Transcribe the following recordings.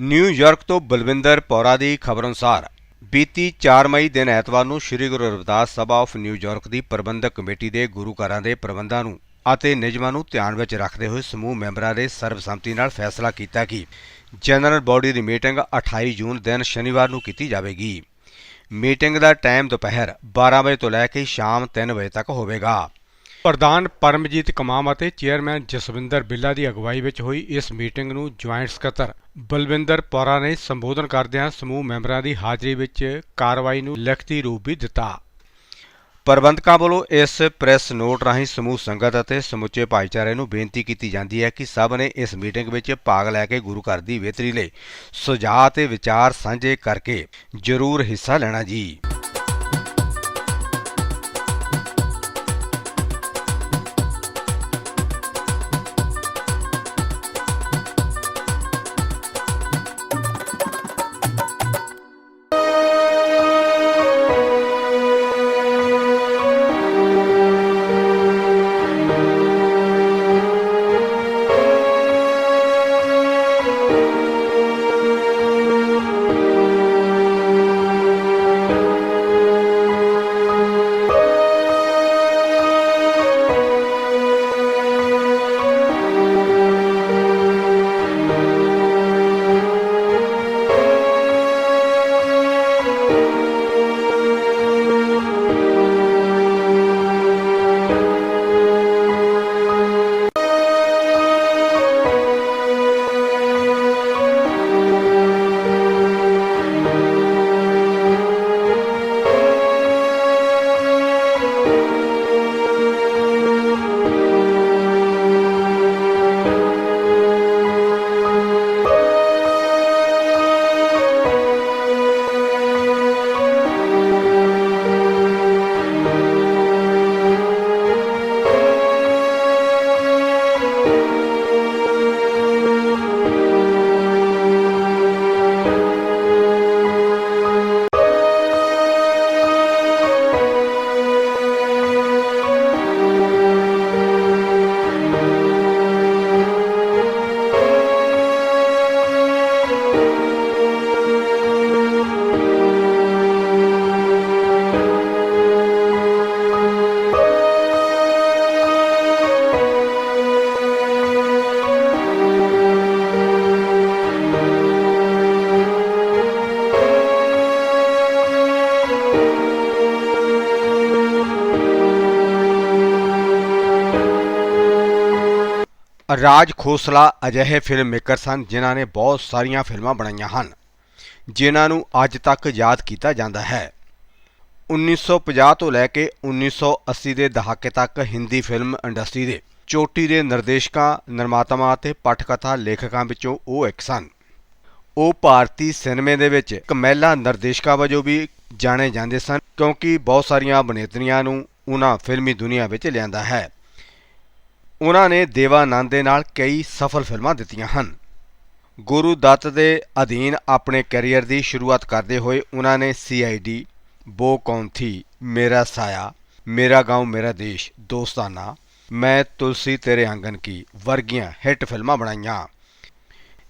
New York ਤੋਂ ਬਲਵਿੰਦਰ ਪੌਰਾ ਦੀ ਖਬਰ ਅਨੁਸਾਰ, ਬੀਤੀ 4 ਮਈ ਦਿਨ ਐਤਵਾਰ ਨੂੰ Sri Guru Ravidas Sabha of New York ਦੀ ਪ੍ਰਬੰਧਕ ਕਮੇਟੀ ਦੇ ਗੁਰੂ ਘਰਾਂ ਦੇ ਪ੍ਰਬੰਧਾਂ ਨੂੰ ਅਤੇ ਨਿਯਮਾਂ ਨੂੰ ਧਿਆਨ ਵਿੱਚ ਰੱਖਦੇ ਹੋਏ ਸਮੂਹ ਮੈਂਬਰਾਂ ਦੇ ਸਰਬਸੰਮਤੀ ਨਾਲ ਫੈਸਲਾ ਕੀਤਾ ਕਿ ਜਨਰਲ ਬਾਡੀ ਦੀ ਮੀਟਿੰਗ 28 ਜੂਨ ਦਿਨ ਸ਼ਨੀਵਾਰ ਨੂੰ ਕੀਤੀ ਜਾਵੇਗੀ। ਮੀਟਿੰਗ ਦਾ ਟਾਈਮ ਦੁਪਹਿਰ 12 ਵਜੇ ਤੋਂ ਲੈ ਕੇ ਸ਼ਾਮ 3 ਵਜੇ ਤੱਕ ਹੋਵੇਗਾ। ਪ੍ਰਧਾਨ ਪਰਮਜੀਤ ਕਮਾਮ ਅਤੇ ਚੇਅਰਮੈਨ ਜਸਵਿੰਦਰ ਬਿੱਲਾ ਦੀ ਅਗਵਾਈ ਵਿੱਚ ਹੋਈ ਇਸ ਮੀਟਿੰਗ ਨੂੰ ਜੁਆਇੰਟ ਸਕੱਤਰ ਬਲਵਿੰਦਰ ਪੌਰਾ ਨੇ ਸੰਬੋਧਨ ਕਰਦਿਆਂ ਸਮੂਹ ਮੈਂਬਰਾਂ ਦੀ ਹਾਜ਼ਰੀ ਵਿੱਚ ਕਾਰਵਾਈ ਨੂੰ ਲਿਖਤੀ ਰੂਪ ਵੀ ਦਿੱਤਾ। ਪ੍ਰਬੰਧਕਾਂ ਵੱਲੋਂ ਇਸ ਪ੍ਰੈਸ ਨੋਟ ਰਾਹੀਂ ਸਮੂਹ ਸੰਗਤ ਅਤੇ ਸਮੁੱਚੇ ਭਾਈਚਾਰੇ ਨੂੰ ਬੇਨਤੀ ਕੀਤੀ ਜਾਂਦੀ ਹੈ ਕਿ ਸਭ ਨੇ ਇਸ ਮੀਟਿੰਗ ਵਿੱਚ ਭਾਗ ਲੈ ਕੇ ਗੁਰੂ ਘਰ ਦੀ ਬਿਹਤਰੀ ਲਈ ਸੁਝਾਅ ਤੇ ਵਿਚਾਰ ਸਾਂਝੇ ਕਰਕੇ ਜ਼ਰੂਰ ਹਿੱਸਾ ਲੈਣਾ ਜੀ। ਰਾਜ ਖੋਸਲਾ ਅਜਿਹੇ ਫਿਲਮ ਮੇਕਰ ਸਨ ਜਿਨ੍ਹਾਂ ਨੇ ਬਹੁਤ ਸਾਰੀਆਂ ਫਿਲਮਾਂ ਬਣਾਈਆਂ ਹਨ, ਜਿਨ੍ਹਾਂ ਨੂੰ ਅੱਜ ਤੱਕ ਯਾਦ ਕੀਤਾ ਜਾਂਦਾ ਹੈ। 1950 ਤੋਂ ਲੈ ਕੇ 1980 ਦੇ ਦਹਾਕੇ ਤੱਕ ਹਿੰਦੀ ਫਿਲਮ ਇੰਡਸਟਰੀ ਦੇ ਚੋਟੀ ਦੇ ਨਿਰਦੇਸ਼ਕਾਂ, ਨਿਰਮਾਤਾਵਾਂ ਅਤੇ ਪਟਕਥਾ ਲੇਖਕਾਂ ਵਿੱਚੋਂ ਉਹ ਇੱਕ ਸਨ। ਉਹ ਭਾਰਤੀ ਸਿਨੇਮੇ ਦੇ ਵਿੱਚ ਇੱਕ ਮਹਿਲਾ ਨਿਰਦੇਸ਼ਕਾ ਵਜੋਂ ਵੀ ਜਾਣੇ ਜਾਂਦੇ ਸਨ ਕਿਉਂਕਿ ਬਹੁਤ ਸਾਰੀਆਂ ਅਭਿਨੇਤਰੀਆਂ ਨੂੰ ਉਹਨਾਂ ਫਿਲਮੀ ਦੁਨੀਆ ਵਿੱਚ ਲਿਆਂਦਾ ਹੈ। ਉਹਨਾਂ ਨੇ ਦੇਵਾਨੰਦ ਦੇ ਨਾਲ ਕਈ ਸਫਲ ਫਿਲਮਾਂ ਦਿੱਤੀਆਂ ਹਨ ਗੁਰੂ ਦੱਤ ਦੇ ਅਧੀਨ ਆਪਣੇ ਕੈਰੀਅਰ ਦੀ ਸ਼ੁਰੂਆਤ ਕਰਦੇ ਹੋਏ ਉਹਨਾਂ ਨੇ ਸੀਆਈਡੀ ਬੋ ਕੌਣ ਥੀ ਮੇਰਾ ਸਾਇਆ ਮੇਰਾ گاؤں ਮੇਰਾ ਦੇਸ਼ ਦੋਸਤਾਨਾ ਮੈਂ ਤੁਲਸੀ ਤੇਰੇ ਆਂਗਨ ਕੀ ਵਰਗੀਆਂ ਹਿੱਟ ਫਿਲਮਾਂ ਬਣਾਈਆਂ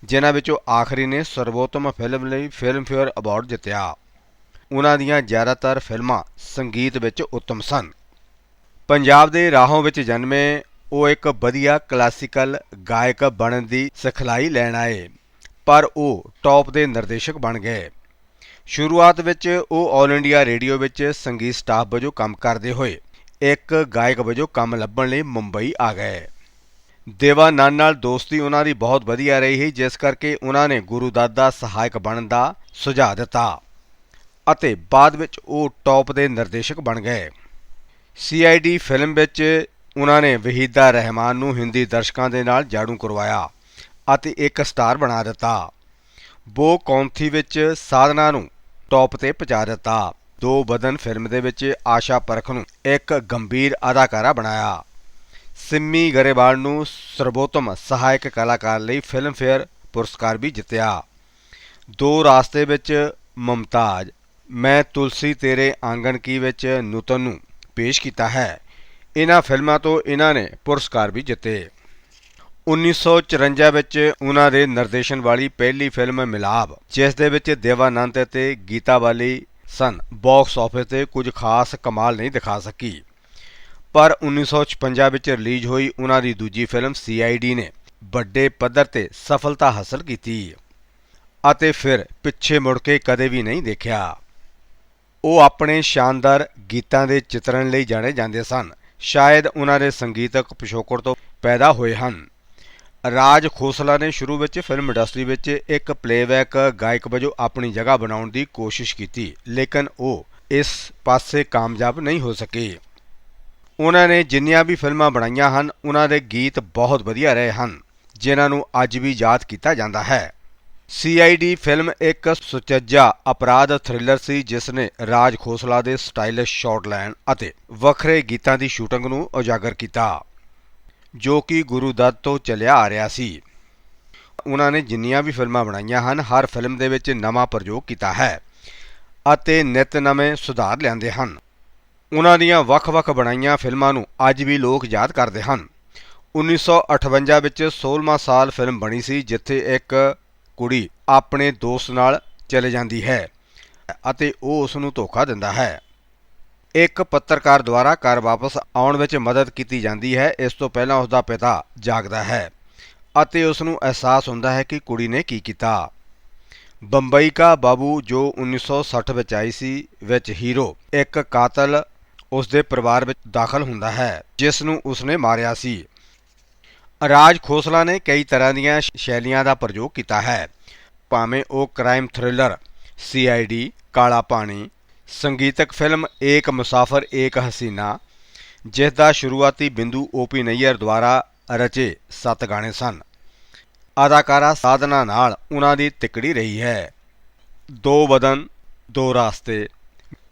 ਜਿਨ੍ਹਾਂ ਵਿੱਚੋਂ ਆਖਰੀ ਨੇ ਸਰਵੋਤਮ ਫਿਲਮ ਲਈ ਫਿਲਮਫੇਅਰ ਅਵਾਰਡ ਜਿੱਤਿਆ ਉਹਨਾਂ ਦੀਆਂ ਜ਼ਿਆਦਾਤਰ ਫਿਲਮਾਂ ਸੰਗੀਤ ਵਿੱਚ ਉੱਤਮ ਸਨ ਪੰਜਾਬ ਦੇ ਰਾਹੋਂ ਵਿੱਚ ਜਨਮੇ ਉਹ ਇੱਕ ਵਧੀਆ ਕਲਾਸੀਕਲ ਗਾਇਕ ਬਣਨ ਦੀ ਸਿਖਲਾਈ ਲੈਣ ਆਏ, ਪਰ ਉਹ ਟੌਪ ਦੇ ਨਿਰਦੇਸ਼ਕ ਬਣ ਗਏ। ਸ਼ੁਰੂਆਤ ਵਿੱਚ ਉਹ 올 ਇੰਡੀਆ ਰੇਡੀਓ ਵਿੱਚ ਸੰਗੀਤ ਸਟਾਫ ਵਜੋਂ ਕੰਮ ਕਰਦੇ ਹੋਏ, ਇੱਕ ਗਾਇਕ ਵਜੋਂ ਕੰਮ ਲੱਭਣ ਲਈ ਮੁੰਬਈ ਆ ਗਏ। ਦੇਵਾਨੰਦ ਨਾਲ ਦੋਸਤੀ ਉਹਨਾਂ ਦੀ ਬਹੁਤ ਵਧੀਆ ਰਹੀ ਹੈ ਜਿਸ ਕਰਕੇ ਉਹਨਾਂ ਨੇ ਗੁਰੂ ਦਾਦਾ ਸਹਾਇਕ ਬਣਨ ਦਾ ਸੁਝਾਅ ਦਿੱਤਾ ਅਤੇ ਬਾਅਦ ਵਿੱਚ ਉਹ ਟੌਪ ਦੇ ਨਿਰਦੇਸ਼ਕ ਬਣ ਗਏ। ਸੀਆਈਡੀ ਫਿਲਮ ਵਿੱਚ ਉਹਨਾਂ ਨੇ ਵਹੀਦਾ ਰਹਿਮਾਨ ਨੂੰ ਹਿੰਦੀ ਦਰਸ਼ਕਾਂ ਦੇ ਨਾਲ ਜਾਣੂ ਕਰਵਾਇਆ ਅਤੇ ਇੱਕ ਸਟਾਰ ਬਣਾ ਦਿੱਤਾ। ਬੋ ਕੌਂਥੀ ਵਿੱਚ ਸਾਧਨਾ ਨੂੰ ਟੌਪ ਤੇ ਪਹੁੰਚਾ ਦਿੱਤਾ। ਦੋ ਬਦਨ ਫਿਲਮ ਦੇ ਵਿੱਚ ਆਸ਼ਾ ਪਰਖ ਨੂੰ ਇੱਕ ਗੰਭੀਰ ਅਦਾਕਾਰਾ ਬਣਾਇਆ। ਸਿੰਮੀ ਗਰੇਵਾਲ ਨੂੰ ਸਰਬੋਤਮ ਸਹਾਇਕ ਕਲਾਕਾਰ ਲਈ ਫਿਲਮਫੇਅਰ ਪੁਰਸਕਾਰ ਵੀ ਜਿੱਤਿਆ। ਦੋ ਰਾਸਤੇ ਵਿੱਚ ਮਮਤਾਜ, ਮੈਂ ਤੁਲਸੀ ਤੇਰੇ ਆਂਗਣ ਕੀ ਵਿੱਚ ਨੂਤਨ ਨੂੰ ਪੇਸ਼ ਕੀਤਾ ਹੈ। ਇਹਨਾਂ ਫਿਲਮਾਂ ਤੋਂ ਇਹਨਾਂ ਨੇ ਪੁਰਸਕਾਰ ਵੀ ਜਿੱਤੇ। 1954 ਵਿੱਚ ਉਹਨਾਂ ਦੇ ਨਿਰਦੇਸ਼ਨ ਵਾਲੀ ਪਹਿਲੀ ਫਿਲਮ ਮਿਲਾਪ, ਜਿਸ ਦੇ ਵਿੱਚ ਦੇਵਾਨੰਦ ਅਤੇ ਗੀਤਾ ਵਾਲੀ ਸਨ, ਬਾਕਸ ਆਫਿਸ ਤੇ ਕੁਝ ਖਾਸ ਕਮਾਲ ਨਹੀਂ ਦਿਖਾ ਸਕੀ। ਪਰ 1956 ਵਿੱਚ ਰਿਲੀਜ਼ ਹੋਈ ਉਹਨਾਂ ਦੀ ਦੂਜੀ ਫਿਲਮ CID ਨੇ ਵੱਡੇ ਪੱਧਰ ਤੇ ਸਫਲਤਾ ਹਾਸਲ ਕੀਤੀ ਅਤੇ ਫਿਰ ਪਿੱਛੇ ਮੁੜ ਕੇ ਕਦੇ ਵੀ ਨਹੀਂ ਦੇਖਿਆ। ਉਹ ਆਪਣੇ ਸ਼ਾਨਦਾਰ ਗੀਤਾਂ ਦੇ ਚਿਤਰਣ ਲਈ ਜਾਣੇ ਜਾਂਦੇ ਸਨ। ਸ਼ਾਇਦ ਉਹਨਾਂ ਦੇ ਸੰਗੀਤਕ ਪਿਛੋਕੜ ਤੋਂ ਪੈਦਾ ਹੋਏ ਹਨ। ਰਾਜ ਖੋਸਲਾ ਨੇ ਸ਼ੁਰੂ ਵਿੱਚ ਫਿਲਮ ਇੰਡਸਟਰੀ ਵਿੱਚ ਇੱਕ ਪਲੇਬੈਕ ਗਾਇਕ ਵਜੋਂ ਆਪਣੀ ਜਗ੍ਹਾ ਬਣਾਉਣ ਦੀ ਕੋਸ਼ਿਸ਼ ਕੀਤੀ, ਲੇਕਿਨ ਉਹ ਇਸ ਪਾਸੇ ਕਾਮਯਾਬ ਨਹੀਂ ਹੋ ਸਕੇ। ਉਹਨਾਂ ਨੇ ਜਿੰਨੀਆਂ ਵੀ ਫਿਲਮਾਂ ਬਣਾਈਆਂ ਹਨ, ਉਹਨਾਂ ਦੇ ਗੀਤ ਬਹੁਤ ਵਧੀਆ ਰਹੇ ਹਨ, ਜਿਨ੍ਹਾਂ ਨੂੰ ਅੱਜ ਵੀ ਯਾਦ ਕੀਤਾ ਜਾਂਦਾ ਹੈ। ਸੀਆਈਡੀ ਫਿਲਮ ਇੱਕ ਸੁਚੱਜਾ ਅਪਰਾਧ ਥ੍ਰਿਲਰ ਸੀ, ਜਿਸ ਨੇ ਰਾਜ ਖੋਸਲਾ ਦੇ ਸਟਾਈਲਿਸ਼ ਸ਼ਾਟ ਲੈਣ ਅਤੇ ਵੱਖਰੇ ਗੀਤਾਂ ਦੀ ਸ਼ੂਟਿੰਗ ਨੂੰ ਉਜਾਗਰ ਕੀਤਾ, ਜੋ ਕਿ ਗੁਰੂ ਦੱਤ ਤੋਂ ਚੱਲਿਆ ਆ ਰਿਹਾ ਸੀ। ਉਹਨਾਂ ਨੇ ਜਿੰਨੀਆਂ ਵੀ ਫਿਲਮਾਂ ਬਣਾਈਆਂ ਹਨ, ਹਰ ਫਿਲਮ ਦੇ ਵਿੱਚ ਨਵਾਂ ਪ੍ਰਯੋਗ ਕੀਤਾ ਹੈ ਅਤੇ ਨਿਤ ਨਵੇਂ ਸੁਧਾਰ ਲਿਆਂਦੇ ਹਨ। ਉਹਨਾਂ ਦੀਆਂ ਵੱਖ-ਵੱਖ ਬਣਾਈਆਂ ਫਿਲਮਾਂ ਨੂੰ ਅੱਜ ਵੀ ਲੋਕ ਯਾਦ ਕਰਦੇ ਹਨ। 1958 ਵਿੱਚ 16ਵਾਂ ਸਾਲ ਫਿਲਮ ਬਣੀ ਸੀ, ਜਿੱਥੇ ਇੱਕ ਕੁੜੀ ਆਪਣੇ ਦੋਸਤ ਨਾਲ ਚਲੇ ਜਾਂਦੀ ਹੈ ਅਤੇ ਉਹ ਉਸ ਨੂੰ ਧੋਖਾ ਦਿੰਦਾ ਹੈ। ਇੱਕ ਪੱਤਰਕਾਰ ਦੁਆਰਾ ਘਰ ਵਾਪਸ ਆਉਣ ਵਿੱਚ ਮਦਦ ਕੀਤੀ ਜਾਂਦੀ ਹੈ। ਇਸ ਤੋਂ ਪਹਿਲਾਂ ਉਸ ਦਾ ਪਿਤਾ ਜਾਗਦਾ ਹੈ ਅਤੇ ਉਸ ਨੂੰ ਅਹਿਸਾਸ ਹੁੰਦਾ ਹੈ ਕਿ ਕੁੜੀ ਨੇ ਕੀ ਕੀਤਾ। ਬੰਬਈ ਕਾ ਬਾਬੂ, ਜੋ 1960 ਵਿੱਚ ਆਈ ਸੀ, ਵਿੱਚ ਹੀਰੋ, ਇੱਕ ਕਾਤਲ ਉਸ ਦੇ ਪਰਿਵਾਰ ਵਿੱਚ ਦਾਖਲ ਹੁੰਦਾ ਹੈ, ਜਿਸ ਨੂੰ ਉਸਨੇ ਮਾਰਿਆ ਸੀ। ਰਾਜ ਖੋਸਲਾ ਨੇ ਕਈ ਤਰ੍ਹਾਂ ਦੀਆਂ ਸ਼ੈਲੀਆਂ ਦਾ ਪ੍ਰਯੋਗ ਕੀਤਾ ਹੈ ਭਾਵੇਂ ਉਹ ਕ੍ਰਾਈਮ ਥ੍ਰਿਲਰ ਸੀਆਈਡੀ ਕਾਲਾ ਪਾਣੀ ਸੰਗੀਤਕ ਫਿਲਮ ਏਕ ਮੁਸਾਫਰ ਏਕ ਹਸੀਨਾ ਜਿਸ ਦਾ ਸ਼ੁਰੂਆਤੀ ਬਿੰਦੂ ਓਪੀ ਨਈਅਰ ਦੁਆਰਾ ਰਚੇ ਸੱਤ ਗਾਣੇ ਸਨ ਅਦਾਕਾਰਾ ਸਾਧਨਾ ਨਾਲ ਉਹਨਾਂ ਦੀ ਤਿਕੜੀ ਰਹੀ ਹੈ ਦੋ ਬਦਨ ਦੋ ਰਾਸਤੇ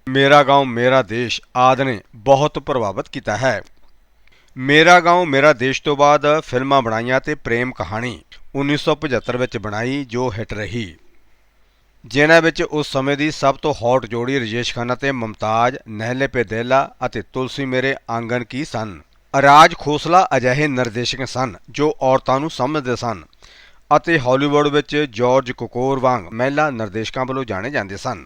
ਮੇਰਾ گاؤں ਮੇਰਾ ਦੇਸ਼ ਆਦਿ ਨੇ ਬਹੁਤ ਪ੍ਰਭਾਵਿਤ ਕੀਤਾ ਹੈ ਮੇਰਾ گاؤں ਮੇਰਾ ਦੇਸ਼ ਤੋਂ ਬਾਅਦ ਫਿਲਮਾਂ ਬਣਾਈਆਂ ਤੇ ਪ੍ਰੇਮ ਕਹਾਣੀ 1975 ਵਿੱਚ ਬਣਾਈ ਜੋ ਹਿੱਟ ਰਹੀ ਜਿਨ੍ਹਾਂ ਵਿੱਚ ਉਸ ਸਮੇਂ ਦੀ ਸਭ ਤੋਂ ਹੌਟ ਜੋੜੀ ਰਜੇਸ਼ ਖੰਨਾ ਤੇ ਮੁਮਤਾਜ਼ ਨਹਿਲੇ ਪੇ ਦੇਲਾ ਅਤੇ ਤੁਲਸੀ ਮੇਰੇ ਆਂਗਨ ਕੀ ਸਨ ਰਾਜ ਖੋਸਲਾ ਅਜਿਹੇ ਨਿਰਦੇਸ਼ਕ ਸਨ ਜੋ ਔਰਤਾਂ ਨੂੰ ਸਮਝਦੇ ਸਨ ਅਤੇ ਹਾਲੀਵੁੱਡ ਵਿੱਚ ਜਾਰਜ ਕੁਕੋਰ ਵਾਂਗ ਮਹਿਲਾ ਨਿਰਦੇਸ਼ਕਾਂ ਵੱਲੋਂ ਜਾਣੇ ਜਾਂਦੇ ਸਨ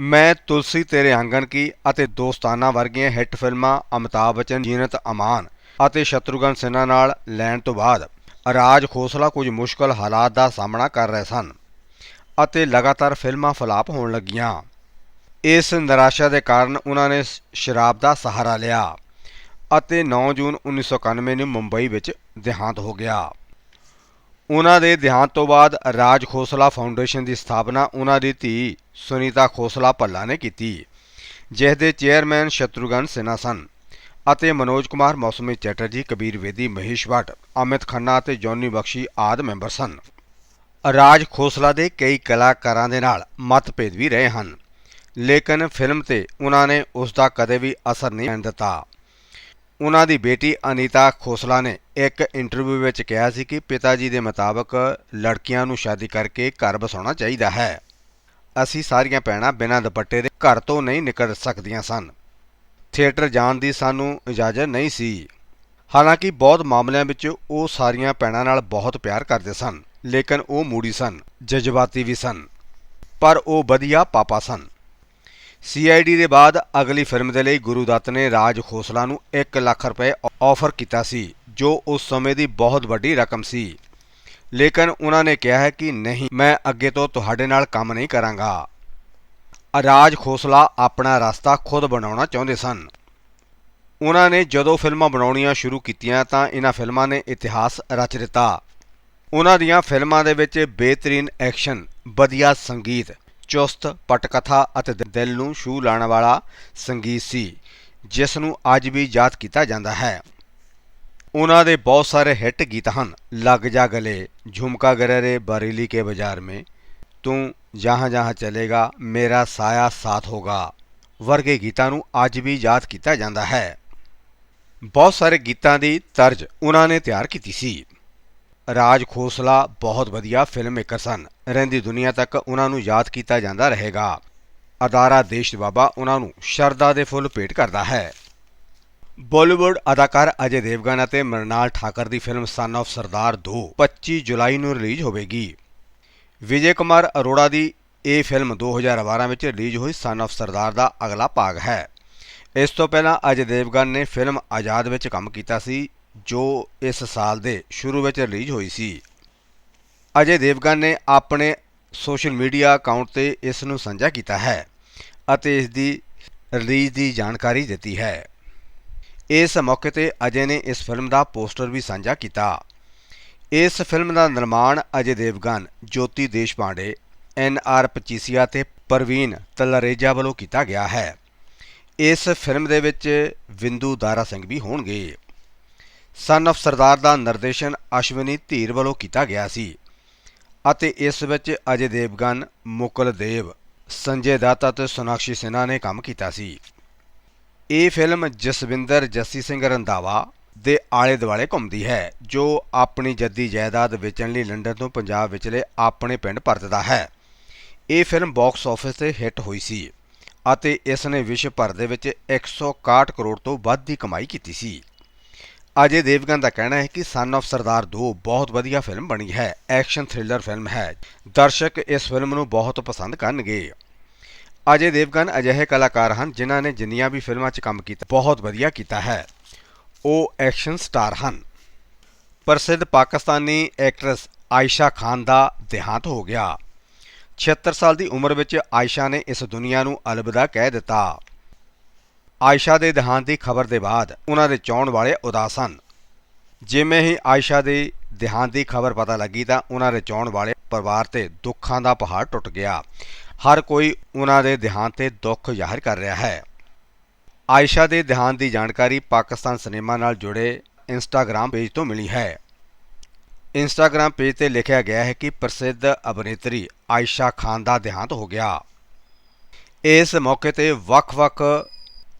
ਮੈਂ ਤੁਲਸੀ ਤੇਰੇ ਆਂਗਨ ਕੀ ਅਤੇ ਦੋਸਤਾਨਾ ਵਰਗੀਆਂ ਹਿੱਟ ਫਿਲਮਾਂ ਅਮਿਤਾਭ ਬਚਨ, ਜੀਨਤ ਅਮਾਨ ਅਤੇ ਸ਼ਤਰੂਗਨ ਸਿਨਹਾ ਨਾਲ ਲੈਣ ਤੋਂ ਬਾਅਦ ਰਾਜ ਖੋਸਲਾ ਕੁਝ ਮੁਸ਼ਕਲ ਹਾਲਾਤ ਦਾ ਸਾਹਮਣਾ ਕਰ ਰਹੇ ਸਨ ਅਤੇ ਲਗਾਤਾਰ ਫਿਲਮਾਂ ਫਲਾਪ ਹੋਣ ਲੱਗੀਆਂ। ਇਸ ਨਿਰਾਸ਼ਾ ਦੇ ਕਾਰਨ ਉਹਨਾਂ ਨੇ ਸ਼ਰਾਬ ਦਾ ਸਹਾਰਾ ਲਿਆ ਅਤੇ 9 ਜੂਨ 1991 ਨੂੰ ਮੁੰਬਈ ਵਿੱਚ ਦੇਹਾਂਤ ਹੋ ਗਿਆ। ਉਹਨਾਂ ਦੇ ਦੇਹਾਂਤ ਤੋਂ ਬਾਅਦ ਰਾਜ ਖੋਸਲਾ ਫਾਊਂਡੇਸ਼ਨ ਦੀ ਸਥਾਪਨਾ ਉਹਨਾਂ ਦੀ ਧੀ ਸੁਨੀਤਾ ਖੋਸਲਾ ਭੱਲਾ ਨੇ ਕੀਤੀ, ਜਿਸ ਦੇ ਚੇਅਰਮੈਨ ਸ਼ਤਰੂਗਨ ਸਿਨਹਾ ਸਨ ਅਤੇ ਮਨੋਜ ਕੁਮਾਰ, ਮੌਸਮੀ ਚੈਟਰਜੀ, ਕਬੀਰ ਵੇਦੀ ਮਹੇਸ਼ ਭੱਟ, ਅਮਿਤ ਖੰਨਾ ਅਤੇ ਜੌਨੀ ਬਖਸ਼ੀ ਆਦਿ ਮੈਂਬਰ ਸਨ। ਰਾਜ ਖੋਸਲਾ ਦੇ ਕਈ ਕਲਾਕਾਰਾਂ ਦੇ ਨਾਲ ਮਤਭੇਦ ਵੀ ਰਹੇ ਹਨ, ਲੇਕਿਨ ਫਿਲਮ ਤੇ ਉਹਨਾਂ ਨੇ ਉਸ ਦਾ ਕਦੇ ਵੀ ਅਸਰ ਨਹੀਂ ਪੈਣ ਦਿੱਤਾ। ਉਹਨਾਂ ਦੀ ਬੇਟੀ ਅਨੀਤਾ ਖੋਸਲਾ ਨੇ ਇੱਕ ਇੰਟਰਵਿਊ ਵਿੱਚ ਕਿਹਾ ਸੀ ਕਿ ਪਿਤਾ ਜੀ ਦੇ ਮੁਤਾਬਕ ਲੜਕੀਆਂ ਨੂੰ ਸ਼ਾਦੀ ਕਰਕੇ ਘਰ ਬਸਾਉਣਾ ਚਾਹੀਦਾ ਹੈ। ਅਸੀਂ ਸਾਰੀਆਂ ਭੈਣਾਂ ਬਿਨਾਂ ਦੁਪੱਟੇ ਦੇ ਘਰ ਤੋਂ ਨਹੀਂ ਨਿਕਲ ਸਕਦੀਆਂ ਸਨ। ਥੀਏਟਰ ਜਾਣ ਦੀ ਸਾਨੂੰ ਇਜਾਜ਼ਤ ਨਹੀਂ ਸੀ। ਹਾਲਾਂਕਿ ਬਹੁਤ ਮਾਮਲਿਆਂ ਵਿੱਚ ਉਹ ਸਾਰੀਆਂ ਭੈਣਾਂ ਨਾਲ ਬਹੁਤ ਪਿਆਰ ਕਰਦੇ ਸਨ, ਲੇਕਿਨ ਉਹ ਮੂੜੀ ਸਨ, ਜਜ਼ਬਾਤੀ ਵੀ ਸਨ। ਪਰ ਉਹ ਵਧੀਆ ਪਾਪਾ ਸਨ। ਸੀਆਈਡੀ ਦੇ ਬਾਅਦ ਅਗਲੀ ਫਿਲਮ ਦੇ ਲਈ ਗੁਰੂ ਦੱਤ ਨੇ ਰਾਜ ਖੋਸਲਾ ਨੂੰ 1 ਲੱਖ ਰੁਪਏ ਆਫਰ ਕੀਤਾ ਸੀ, ਜੋ ਉਸ ਸਮੇਂ ਦੀ ਬਹੁਤ ਵੱਡੀ ਰਕਮ ਸੀ। ਲੇਕਿਨ ਉਹਨਾਂ ਨੇ ਕਿਹਾ ਹੈ ਕਿ ਨਹੀਂ, ਮੈਂ ਅੱਗੇ ਤੋਂ ਤੁਹਾਡੇ ਨਾਲ ਕੰਮ ਨਹੀਂ ਕਰਾਂਗਾ। ਰਾਜ ਖੋਸਲਾ ਆਪਣਾ ਰਸਤਾ ਖੁਦ ਬਣਾਉਣਾ ਚਾਹੁੰਦੇ ਸਨ। ਉਹਨਾਂ ਨੇ ਜਦੋਂ ਫਿਲਮਾਂ ਬਣਾਉਣੀਆਂ ਸ਼ੁਰੂ ਕੀਤੀਆਂ ਤਾਂ ਇਹਨਾਂ ਫਿਲਮਾਂ ਨੇ ਇਤਿਹਾਸ ਰਚ ਦਿੱਤਾ। ਉਹਨਾਂ ਦੀਆਂ ਫਿਲਮਾਂ ਦੇ ਵਿੱਚ ਬਿਹਤਰੀਨ ਐਕਸ਼ਨ, ਵਧੀਆ ਸੰਗੀਤ ਚੁਸਤ ਪਟਕਥਾ ਅਤੇ ਦਿਲ ਨੂੰ ਛੂ ਲਾਉਣ ਵਾਲਾ ਸੰਗੀਤ ਸੀ ਜਿਸ ਨੂੰ ਅੱਜ ਵੀ ਯਾਦ ਕੀਤਾ ਜਾਂਦਾ ਹੈ। ਉਹਨਾਂ ਦੇ ਬਹੁਤ ਸਾਰੇ ਹਿੱਟ ਗੀਤ ਹਨ। ਲੱਗ ਜਾ ਗਲੇ, ਝੁਮਕਾ ਗਰੇ ਬਰੇਲੀ ਕੇ ਬਾਜ਼ਾਰ ਮੇ, ਤੂੰ ਜਹਾਂ ਜਹਾਂ ਚਲੇਗਾ, ਮੇਰਾ ਸਾਇਆ ਸਾਥ ਹੋਗਾ। ਵਰਗੇ ਗੀਤਾਂ ਨੂੰ ਅੱਜ ਵੀ ਯਾਦ ਕੀਤਾ ਜਾਂਦਾ ਹੈ। ਬਹੁਤ ਸਾਰੇ ਗੀਤਾਂ ਦੀ ਤਰਜ ਉਹਨਾਂ ਨੇ ਤਿਆਰ ਕੀਤੀ ਸੀ। ਰਾਜ ਖੋਸਲਾ ਬਹੁਤ ਵਧੀਆ ਫਿਲਮ ਮੇਕਰ ਸਨ। ਰਹਿੰਦੀ ਦੁਨੀਆ ਤੱਕ ਉਹਨਾਂ ਨੂੰ ਯਾਦ ਕੀਤਾ ਜਾਂਦਾ ਰਹੇਗਾ। ਅਦਾਰਾ ਦੇਸ਼ ਬਾਬਾ ਉਹਨਾਂ ਨੂੰ ਸ਼ਰਧਾ ਦੇ ਫੁੱਲ ਭੇਟ ਕਰਦਾ ਹੈ। ਬਾਲੀਵੁੱਡ ਅਦਾਕਾਰ ਅਜੇ ਦੇਵਗਨ ਅਤੇ ਮਰਨਾਲ ਠਾਕਰ ਦੀ ਫਿਲਮ ਸਨ ਆਫ ਸਰਦਾਰ 2 25 ਜੁਲਾਈ ਨੂੰ ਰਿਲੀਜ਼ ਹੋਵੇਗੀ। ਵਿਜੇ ਕੁਮਾਰ ਅਰੋੜਾ ਦੀ ਇਹ ਫਿਲਮ 2012 ਵਿੱਚ ਰਿਲੀਜ਼ ਹੋਈ ਸਨ ਆਫ ਸਰਦਾਰ ਦਾ ਅਗਲਾ ਭਾਗ ਹੈ। ਇਸ ਤੋਂ ਪਹਿਲਾਂ ਅਜੇ ਦੇਵਗਨ ਨੇ ਫਿਲਮ ਆਜ਼ਾਦ ਵਿੱਚ ਕੰਮ ਕੀਤਾ ਸੀ। ਜੋ ਇਸ ਸਾਲ ਦੇ ਸ਼ੁਰੂ ਵਿੱਚ ਰਿਲੀਜ਼ ਹੋਈ ਸੀ। ਅਜੇ ਦੇਵਗਨ ਨੇ ਆਪਣੇ ਸੋਸ਼ਲ ਮੀਡੀਆ ਅਕਾਊਂਟ ਤੇ ਇਸ ਨੂੰ ਸਾਂਝਾ ਕੀਤਾ ਹੈ ਅਤੇ ਇਸ ਦੀ ਰਿਲੀਜ਼ ਦੀ ਜਾਣਕਾਰੀ ਦਿੱਤੀ ਹੈ। ਇਸ ਮੌਕੇ ਤੇ ਅਜੇ ਨੇ ਇਸ ਫਿਲਮ ਦਾ ਪੋਸਟਰ ਵੀ ਸਾਂਝਾ ਕੀਤਾ। ਇਸ ਫਿਲਮ ਦਾ ਨਿਰਮਾਣ ਅਜੇ ਦੇਵਗਨ, ਜੋਤੀ ਦੇਸ਼ਪਾਂਡੇ, ਐਨ ਆਰ ਪਚੀਸੀਆ ਤੇ ਪਰਵੀਨ ਤਲਰੇਜਾ ਵੱਲੋਂ ਕੀਤਾ ਗਿਆ ਹੈ। ਇਸ ਫਿਲਮ ਦੇ ਵਿੱਚ ਵਿੰਦੂ ਦਾਰਾ ਸਿੰਘ ਵੀ ਹੋਣਗੇ। ਸਨ of ਸਰਦਾਰ ਦਾ ਨਿਰਦੇਸ਼ਨ ਅਸ਼ਵਨੀ ਧੀਰ ਵੱਲੋਂ ਕੀਤਾ ਗਿਆ ਸੀ ਅਤੇ ਇਸ ਵਿੱਚ ਅਜੇ ਦੇਵਗਨ, ਮੁਕਲ ਦੇਵ, ਸੰਜੇ ਦੱਤ ਅਤੇ ਸੋਨਾਕਸ਼ੀ ਸਿਨਹਾ ਨੇ ਕੰਮ ਕੀਤਾ ਸੀ। ਇਹ ਫਿਲਮ ਜਸਵਿੰਦਰ, ਜੱਸੀ ਸਿੰਘ ਰੰਧਾਵਾ ਦੇ ਆਲੇ ਦੁਆਲੇ ਘੁੰਮਦੀ ਹੈ, ਜੋ ਆਪਣੀ ਜੱਦੀ ਜਾਇਦਾਦ ਵੇਚਣ ਲਈ ਲੰਡਨ ਤੋਂ ਪੰਜਾਬ ਵਿਚਲੇ ਆਪਣੇ ਪਿੰਡ ਪਰਤਦਾ ਹੈ। ਇਹ ਫਿਲਮ ਬਾਕਸ ਆਫਿਸ ਤੇ ਹਿੱਟ ਹੋਈ ਸੀ ਅਤੇ ਇਸ ਨੇ ਵਿਸ਼ਵ ਭਰ ਦੇ ਵਿੱਚ 161 ਕਰੋੜ ਤੋਂ ਵੱਧ ਦੀ ਕਮਾਈ ਕੀਤੀ ਸੀ। ਅਜੇ ਦੇਵਗਨ ਦਾ ਕਹਿਣਾ ਹੈ ਕਿ ਸਨ ਆਫ ਸਰਦਾਰ 2 ਬਹੁਤ ਵਧੀਆ ਫਿਲਮ ਬਣੀ ਹੈ। ਐਕਸ਼ਨ ਥ੍ਰਿਲਰ ਫਿਲਮ ਹੈ। ਦਰਸ਼ਕ ਇਸ ਫਿਲਮ ਨੂੰ ਬਹੁਤ ਪਸੰਦ ਕਰਨਗੇ। ਅਜੇ ਦੇਵਗਨ ਅਜਿਹੇ ਕਲਾਕਾਰ ਹਨ ਜਿਨ੍ਹਾਂ ਨੇ ਜਿੰਨੀਆਂ ਵੀ ਫਿਲਮਾਂ 'ਚ ਕੰਮ ਕੀਤਾ, ਬਹੁਤ ਵਧੀਆ ਕੀਤਾ ਹੈ। ਉਹ ਐਕਸ਼ਨ ਸਟਾਰ ਹਨ। ਪ੍ਰਸਿੱਧ ਪਾਕਿਸਤਾਨੀ ਐਕਟਰੈਸ ਆਇਸ਼ਾ ਖਾਨ ਦਾ ਦੇਹਾਂਤ ਹੋ ਗਿਆ। 76 ਸਾਲ ਦੀ ਉਮਰ ਵਿੱਚ ਆਇਸ਼ਾ ਨੇ ਇਸ ਦੁਨੀਆ ਨੂੰ ਅਲਵਿਦਾ ਕਹਿ ਦਿੱਤਾ। ਆਇਸ਼ਾ ਦੇ ਦੇਹਾਂਤ ਦੀ ਖਬਰ ਦੇ ਬਾਅਦ ਉਹਨਾਂ ਦੇ ਚਾਹਣ ਵਾਲੇ ਉਦਾਸ ਹਨ। ਜਿਵੇਂ ਹੀ ਆਇਸ਼ਾ ਦੇ ਦੇਹਾਂਤ ਦੀ ਖਬਰ ਪਤਾ ਲੱਗੀ ਤਾਂ ਉਹਨਾਂ ਦੇ ਚਾਹਣ ਵਾਲੇ ਪਰਿਵਾਰ ਤੇ ਦੁੱਖਾਂ ਦਾ ਪਹਾੜ ਟੁੱਟ ਗਿਆ। ਹਰ ਕੋਈ ਉਹਨਾਂ ਦੇ ਦੇਹਾਂਤ ਤੇ ਦੁੱਖ ਜ਼ਾਹਿਰ ਕਰ ਰਿਹਾ ਹੈ। ਆਇਸ਼ਾ ਦੇ ਦੇਹਾਂਤ ਦੀ ਜਾਣਕਾਰੀ ਪਾਕਿਸਤਾਨ ਸਿਨੇਮਾ ਨਾਲ ਜੁੜੇ ਇੰਸਟਾਗ੍ਰam ਪੇਜ ਤੋਂ ਮਿਲੀ ਹੈ। ਇੰਸਟਾਗ੍ਰam ਪੇਜ ਤੇ ਲਿਖਿਆ ਗਿਆ ਹੈ ਕਿ ਪ੍ਰਸਿੱਧ ਅਭਿਨੇਤਰੀ ਆਇਸ਼ਾ ਖਾਨ ਦਾ ਦੇਹਾਂਤ ਹੋ ਗਿਆ। ਇਸ ਮੌਕੇ ਤੇ ਵੱਖ-ਵੱਖ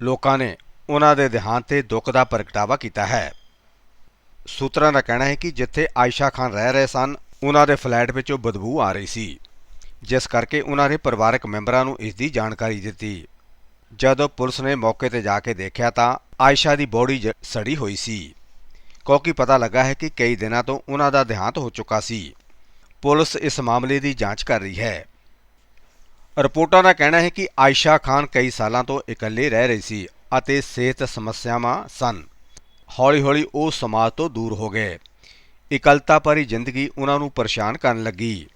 ਲੋਕਾਂ ਨੇ ਉਹਨਾਂ ਦੇ ਦੇਹਾਂਤ ਤੇ ਦੁੱਖ ਦਾ ਪ੍ਰਗਟਾਵਾ ਕੀਤਾ ਹੈ। ਸੂਤਰਾਂ ਦਾ ਕਹਿਣਾ ਹੈ ਕਿ ਜਿੱਥੇ ਆਇਸ਼ਾ ਖਾਨ ਰਹਿ ਰਹੇ ਸਨ, ਉਹਨਾਂ ਦੇ ਫਲੈਟ ਵਿੱਚੋਂ ਬਦਬੂ ਆ ਰਹੀ ਸੀ। ਜਿਸ ਕਰਕੇ ਉਹਨਾਂ ਨੇ ਪਰਿਵਾਰਕ ਮੈਂਬਰਾਂ ਨੂੰ ਇਸ ਦੀ ਜਾਣਕਾਰੀ ਦਿੱਤੀ। ਜਦੋਂ ਪੁਲਿਸ ਨੇ ਮੌਕੇ ਤੇ ਜਾ ਕੇ ਦੇਖਿਆ ਤਾਂ ਆਇਸ਼ਾ ਦੀ ਬੋਡੀ ਜ- ਸੜੀ ਹੋਈ ਸੀ। ਕਿਉਂਕਿ ਪਤਾ ਲੱਗਾ ਹੈ ਕਿ ਕਈ ਦਿਨਾਂ ਤੋਂ ਉਹਨਾਂ ਦਾ ਦੇਹਾਂਤ ਹੋ ਚੁੱਕਾ ਸੀ। ਪੁਲਿਸ ਇਸ ਮਾਮਲੇ ਦੀ ਜਾਂਚ ਕਰ ਰਹੀ ਹੈ। ਰਿਪੋਰਟਾਂ ਦਾ ਕਹਿਣਾ ਹੈ ਕਿ ਆਇਸ਼ਾ ਖਾਨ ਕਈ ਸਾਲਾਂ ਤੋਂ ਇਕੱਲੇ ਰਹਿ ਰਹੀ ਸੀ ਅਤੇ ਸਿਹਤ ਸਮੱਸਿਆਵਾਂ ਸਨ। ਹੌਲੀ-ਹੌਲੀ ਉਹ ਸਮਾਜ ਤੋਂ ਦੂਰ ਹੋ ਗਏ। ਇਕੱਲਤਾ ਭਰੀ ਜ਼ਿੰਦਗੀ ਉਹਨਾਂ ਨੂੰ ਪਰੇਸ਼ਾਨ ਕਰਨ ਲੱਗੀ।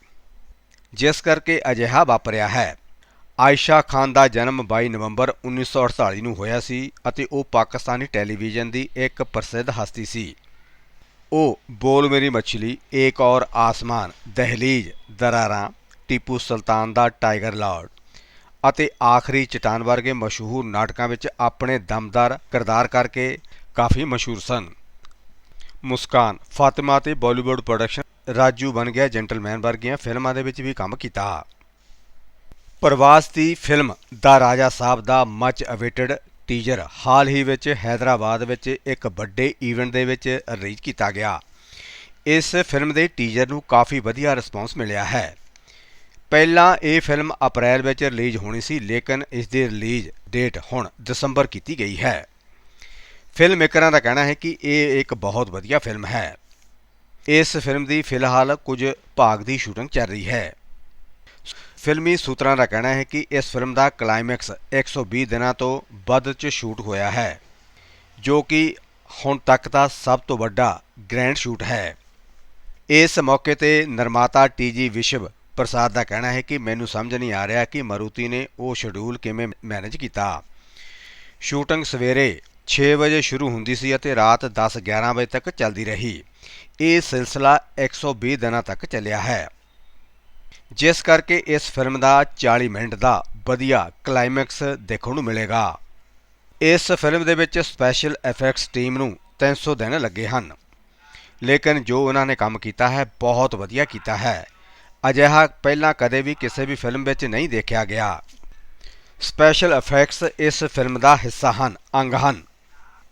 ਜਿਸ ਕਰਕੇ ਅਜਿਹਾ ਵਾਪਰਿਆ ਹੈ। ਆਇਸ਼ਾ ਖਾਨ ਦਾ ਜਨਮ 22 ਨਵੰਬਰ 1948 ਨੂੰ ਹੋਇਆ ਸੀ ਅਤੇ ਉਹ ਪਾਕਿਸਤਾਨੀ ਟੈਲੀਵਿਜ਼ਨ ਦੀ ਇੱਕ ਪ੍ਰਸਿੱਧ ਹਸਤੀ ਸੀ। ਉਹ ਬੋਲ ਮੇਰੀ ਮੱਛਲੀ, ਏਕ ਔਰ ਆਸਮਾਨ, ਦਹਲੀਜ, ਦਰਾਰਾਂ ਟੀਪੂ ਸੁਲਤਾਨ ਦਾ ਟਾਈਗਰ ਲਾਰਡ ਅਤੇ ਆਖਰੀ ਚਟਾਨ ਵਰਗੇ ਮਸ਼ਹੂਰ ਨਾਟਕਾਂ ਵਿੱਚ ਆਪਣੇ ਦਮਦਾਰ ਕਿਰਦਾਰ ਕਰਕੇ ਕਾਫੀ ਮਸ਼ਹੂਰ ਸਨ। ਮੁਸਕਾਨ, ਫਾਤਿਮਾ ਤੇ ਬਾਲੀਵੁੱਡ ਪ੍ਰੋਡਕਸ਼ਨ ਰਾਜੂ ਬਣ ਗਿਆ ਜੈਂਟਲਮੈਨ ਵਰਗੀਆਂ ਫਿਲਮਾਂ ਦੇ ਵਿੱਚ ਵੀ ਕੰਮ ਕੀਤਾ। ਪ੍ਰਵਾਸ ਦੀ ਫਿਲਮ ਦਾ ਰਾਜਾ ਸਾਹਿਬ ਦਾ ਮੱਚ ਅਵੇਟਡ ਟੀਜ਼ਰ ਹਾਲ ਹੀ ਵਿੱਚ ਹైదరాబాద్ ਵਿੱਚ ਇੱਕ ਵੱਡੇ ਈਵੈਂਟ ਦੇ ਵਿੱਚ ਰਿਲੀਜ਼ ਕੀਤਾ ਗਿਆ। ਇਸ ਫਿਲਮ ਦੇ ਟੀਜ਼ਰ ਨੂੰ ਕਾਫੀ ਵਧੀਆ ਰਿਸਪੌਂਸ ਮਿਲਿਆ ਹੈ। ਪਹਿਲਾਂ ਇਹ ਫਿਲਮ ਅਪ੍ਰੈਲ ਵਿੱਚ ਰਿਲੀਜ਼ ਹੋਣੀ ਸੀ, ਲੇਕਿਨ ਇਸ ਦੀ ਰਿਲੀਜ਼ ਡੇਟ ਹੁਣ ਦਸੰਬਰ ਕੀਤੀ ਗਈ ਹੈ। ਫਿਲਮ ਮੇਕਰਾਂ ਦਾ ਕਹਿਣਾ ਹੈ ਕਿ ਇਹ ਇੱਕ ਬਹੁਤ ਵਧੀਆ ਫਿਲਮ ਹੈ। ਇਸ ਫਿਲਮ ਦੀ ਫਿਲਹਾਲ ਕੁਝ ਭਾਗ ਦੀ ਸ਼ੂਟਿੰਗ ਚੱਲ ਰਹੀ ਹੈ। ਫਿਲਮੀ ਸੂਤਰਾਂ ਦਾ ਕਹਿਣਾ ਹੈ ਕਿ ਇਸ ਫਿਲਮ ਦਾ ਕਲਾਈਮੈਕਸ 120 ਦਿਨਾਂ ਤੋਂ ਵੱਧ 'ਚ ਸ਼ੂਟ ਹੋਇਆ ਹੈ, ਜੋ ਕਿ ਹੁਣ ਤੱਕ ਦਾ ਸਭ ਤੋਂ ਵੱਡਾ ਗ੍ਰੈਂਡ ਸ਼ੂਟ ਹੈ। ਇਸ ਮੌਕੇ ਤੇ ਨਿਰਮਾਤਾ ਟੀਜੀ ਵਿਸ਼ਵ ਪ੍ਰਸਾਦ ਦਾ ਕਹਿਣਾ ਹੈ ਕਿ ਮੈਨੂੰ ਸਮਝ ਨਹੀਂ ਆ ਰਿਹਾ ਕਿ ਮਰੂਤੀ ਨੇ ਉਹ ਸ਼ਡਿਊਲ ਕਿਵੇਂ ਮੈਨੇਜ ਕੀਤਾ। ਸ਼ੂਟਿੰਗ ਸਵੇਰੇ 6 ਵਜੇ ਸ਼ੁਰੂ ਹੁੰਦੀ ਸੀ ਅਤੇ ਰਾਤ 10-11 ਵਜੇ ਤੱਕ ਚੱਲਦੀ ਰਹੀ। ਇਹ ਸਿਲਸਿਲਾ 120 ਦਿਨਾਂ ਤੱਕ ਚੱਲਿਆ ਹੈ। ਜਿਸ ਕਰਕੇ ਇਸ ਫਿਲਮ ਦਾ 40 ਮਿੰਟ ਦਾ ਵਧੀਆ ਕਲਾਈਮੈਕਸ ਦੇਖਣ ਨੂੰ ਮਿਲੇਗਾ। ਇਸ ਫਿਲਮ ਦੇ ਵਿੱਚ ਸਪੈਸ਼ਲ ਇਫੈਕਟਸ ਟੀਮ ਨੂੰ 300 ਦਿਨ ਲੱਗੇ ਹਨ। ਲੇਕਿਨ ਜੋ ਉਹਨਾਂ ਨੇ ਕੰਮ ਕੀਤਾ ਹੈ, ਬਹੁਤ ਵਧੀਆ ਕੀਤਾ ਹੈ। ਅਜਿਹਾ ਪਹਿਲਾਂ ਕਦੇ ਵੀ ਕਿਸੇ ਵੀ ਫਿਲਮ ਵਿੱਚ ਨਹੀਂ ਦੇਖਿਆ ਗਿਆ। ਸਪੈਸ਼ਲ ਇਫੈਕਟਸ ਇਸ ਫਿਲਮ ਦਾ ਹਿੱਸਾ ਹਨ, ਅੰਗ ਹਨ,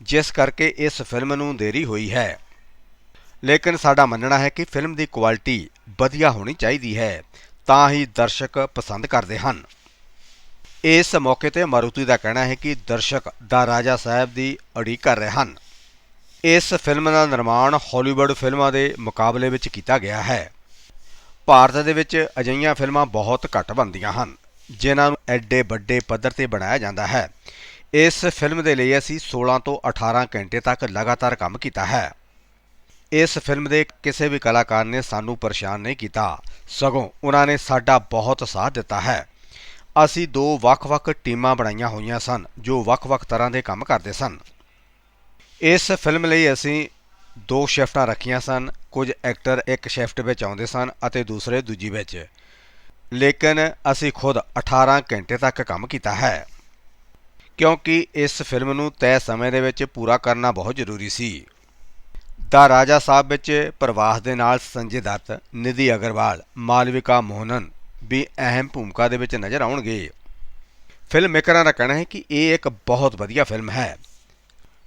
ਜਿਸ ਕਰਕੇ ਇਸ ਫਿਲਮ ਨੂੰ ਦੇਰੀ ਹੋਈ ਹੈ। ਲੇਕਿਨ ਸਾਡਾ ਮੰਨਣਾ ਹੈ ਕਿ ਫਿਲਮ ਦੀ ਕੁਆਲਿਟੀ ਵਧੀਆ ਹੋਣੀ ਚਾਹੀਦੀ ਹੈ, ਤਾਂ ਹੀ ਦਰਸ਼ਕ ਪਸੰਦ ਕਰਦੇ ਹਨ। ਇਸ ਮੌਕੇ ਤੇ ਮਾਰੂਤੀ ਦਾ ਕਹਿਣਾ ਹੈ ਕਿ ਦਰਸ਼ਕ ਦਾ ਰਾਜਾ ਸਾਹਿਬ ਦੀ ਅੜੀ ਕਰ ਰਹੇ ਹਨ। ਇਸ ਫਿਲਮ ਦਾ ਨਿਰਮਾਣ ਹਾਲੀਵੁੱਡ ਫਿਲਮਾਂ ਦੇ ਮੁਕਾਬਲੇ ਵਿੱਚ ਕੀਤਾ ਗਿਆ ਹੈ। ਭਾਰਤ ਦੇ ਵਿੱਚ ਅਜਿਹੀਆਂ ਫਿਲਮਾਂ ਬਹੁਤ ਘੱਟ ਬਣਦੀਆਂ ਹਨ, ਜਿਨ੍ਹਾਂ ਨੂੰ ਐਡੇ ਵੱਡੇ ਪੱਧਰ ਤੇ ਬਣਾਇਆ ਜਾਂਦਾ ਹੈ। ਇਸ ਫਿਲਮ ਦੇ ਲਈ ਅਸੀਂ 16 ਤੋਂ 18 ਘੰਟੇ ਤੱਕ ਲਗਾਤਾਰ ਕੰਮ ਕੀਤਾ ਹੈ। ਇਸ ਫਿਲਮ ਦੇ ਕਿਸੇ ਵੀ ਕਲਾਕਾਰ ਨੇ ਸਾਨੂੰ ਪਰੇਸ਼ਾਨ ਨਹੀਂ ਕੀਤਾ। ਸਗੋਂ ਉਹਨਾਂ ਨੇ ਸਾਡਾ ਬਹੁਤ ਸਾਥ ਦਿੱਤਾ ਹੈ। ਅਸੀਂ ਦੋ ਵੱਖ-ਵੱਖ ਟੀਮਾਂ ਬਣਾਈਆਂ ਹੋਈਆਂ ਸਨ, ਜੋ ਵੱਖ-ਵੱਖ ਤਰ੍ਹਾਂ ਦੇ ਕੰਮ ਕਰਦੇ ਸਨ। ਇਸ ਫਿਲਮ ਲਈ ਅਸੀਂ ਦੋ ਸ਼ਿਫਟਾਂ ਰੱਖੀਆਂ ਸਨ, ਕੁਝ ਐਕਟਰ ਇੱਕ ਸ਼ਿਫਟ ਵਿੱਚ ਆਉਂਦੇ ਸਨ ਅਤੇ ਦੂਸਰੇ ਦੂਜੀ ਵਿੱਚ। ਲੇਕਿਨ ਅਸੀਂ ਖੁਦ 18 ਘੰਟੇ ਤੱਕ ਕੰਮ ਕੀਤਾ ਹੈ। ਕਿਉਂਕਿ ਇਸ ਫਿਲਮ ਨੂੰ ਤੈਅ ਸਮੇਂ ਦੇ ਵਿੱਚ ਪੂਰਾ ਕਰਨਾ ਬਹੁਤ ਜ਼ਰੂਰੀ ਸੀ। ਦਾ ਰਾਜਾ ਸਾਹਿਬ ਵਿੱਚ ਪ੍ਰਵਾਸ ਦੇ ਨਾਲ ਸੰਜੇ ਦੱਤ, ਨਿਧੀ ਅਗਰਵਾਲ, ਮਾਲਵਿਕਾ ਮੋਹਨਨ ਵੀ ਅਹਿਮ ਭੂਮਿਕਾ ਦੇ ਵਿੱਚ ਨਜ਼ਰ ਆਉਣਗੇ। ਫਿਲਮ ਮੇਕਰਾਂ ਦਾ ਕਹਿਣਾ ਹੈ ਕਿ ਇਹ ਇੱਕ ਬਹੁਤ ਵਧੀਆ ਫਿਲਮ ਹੈ।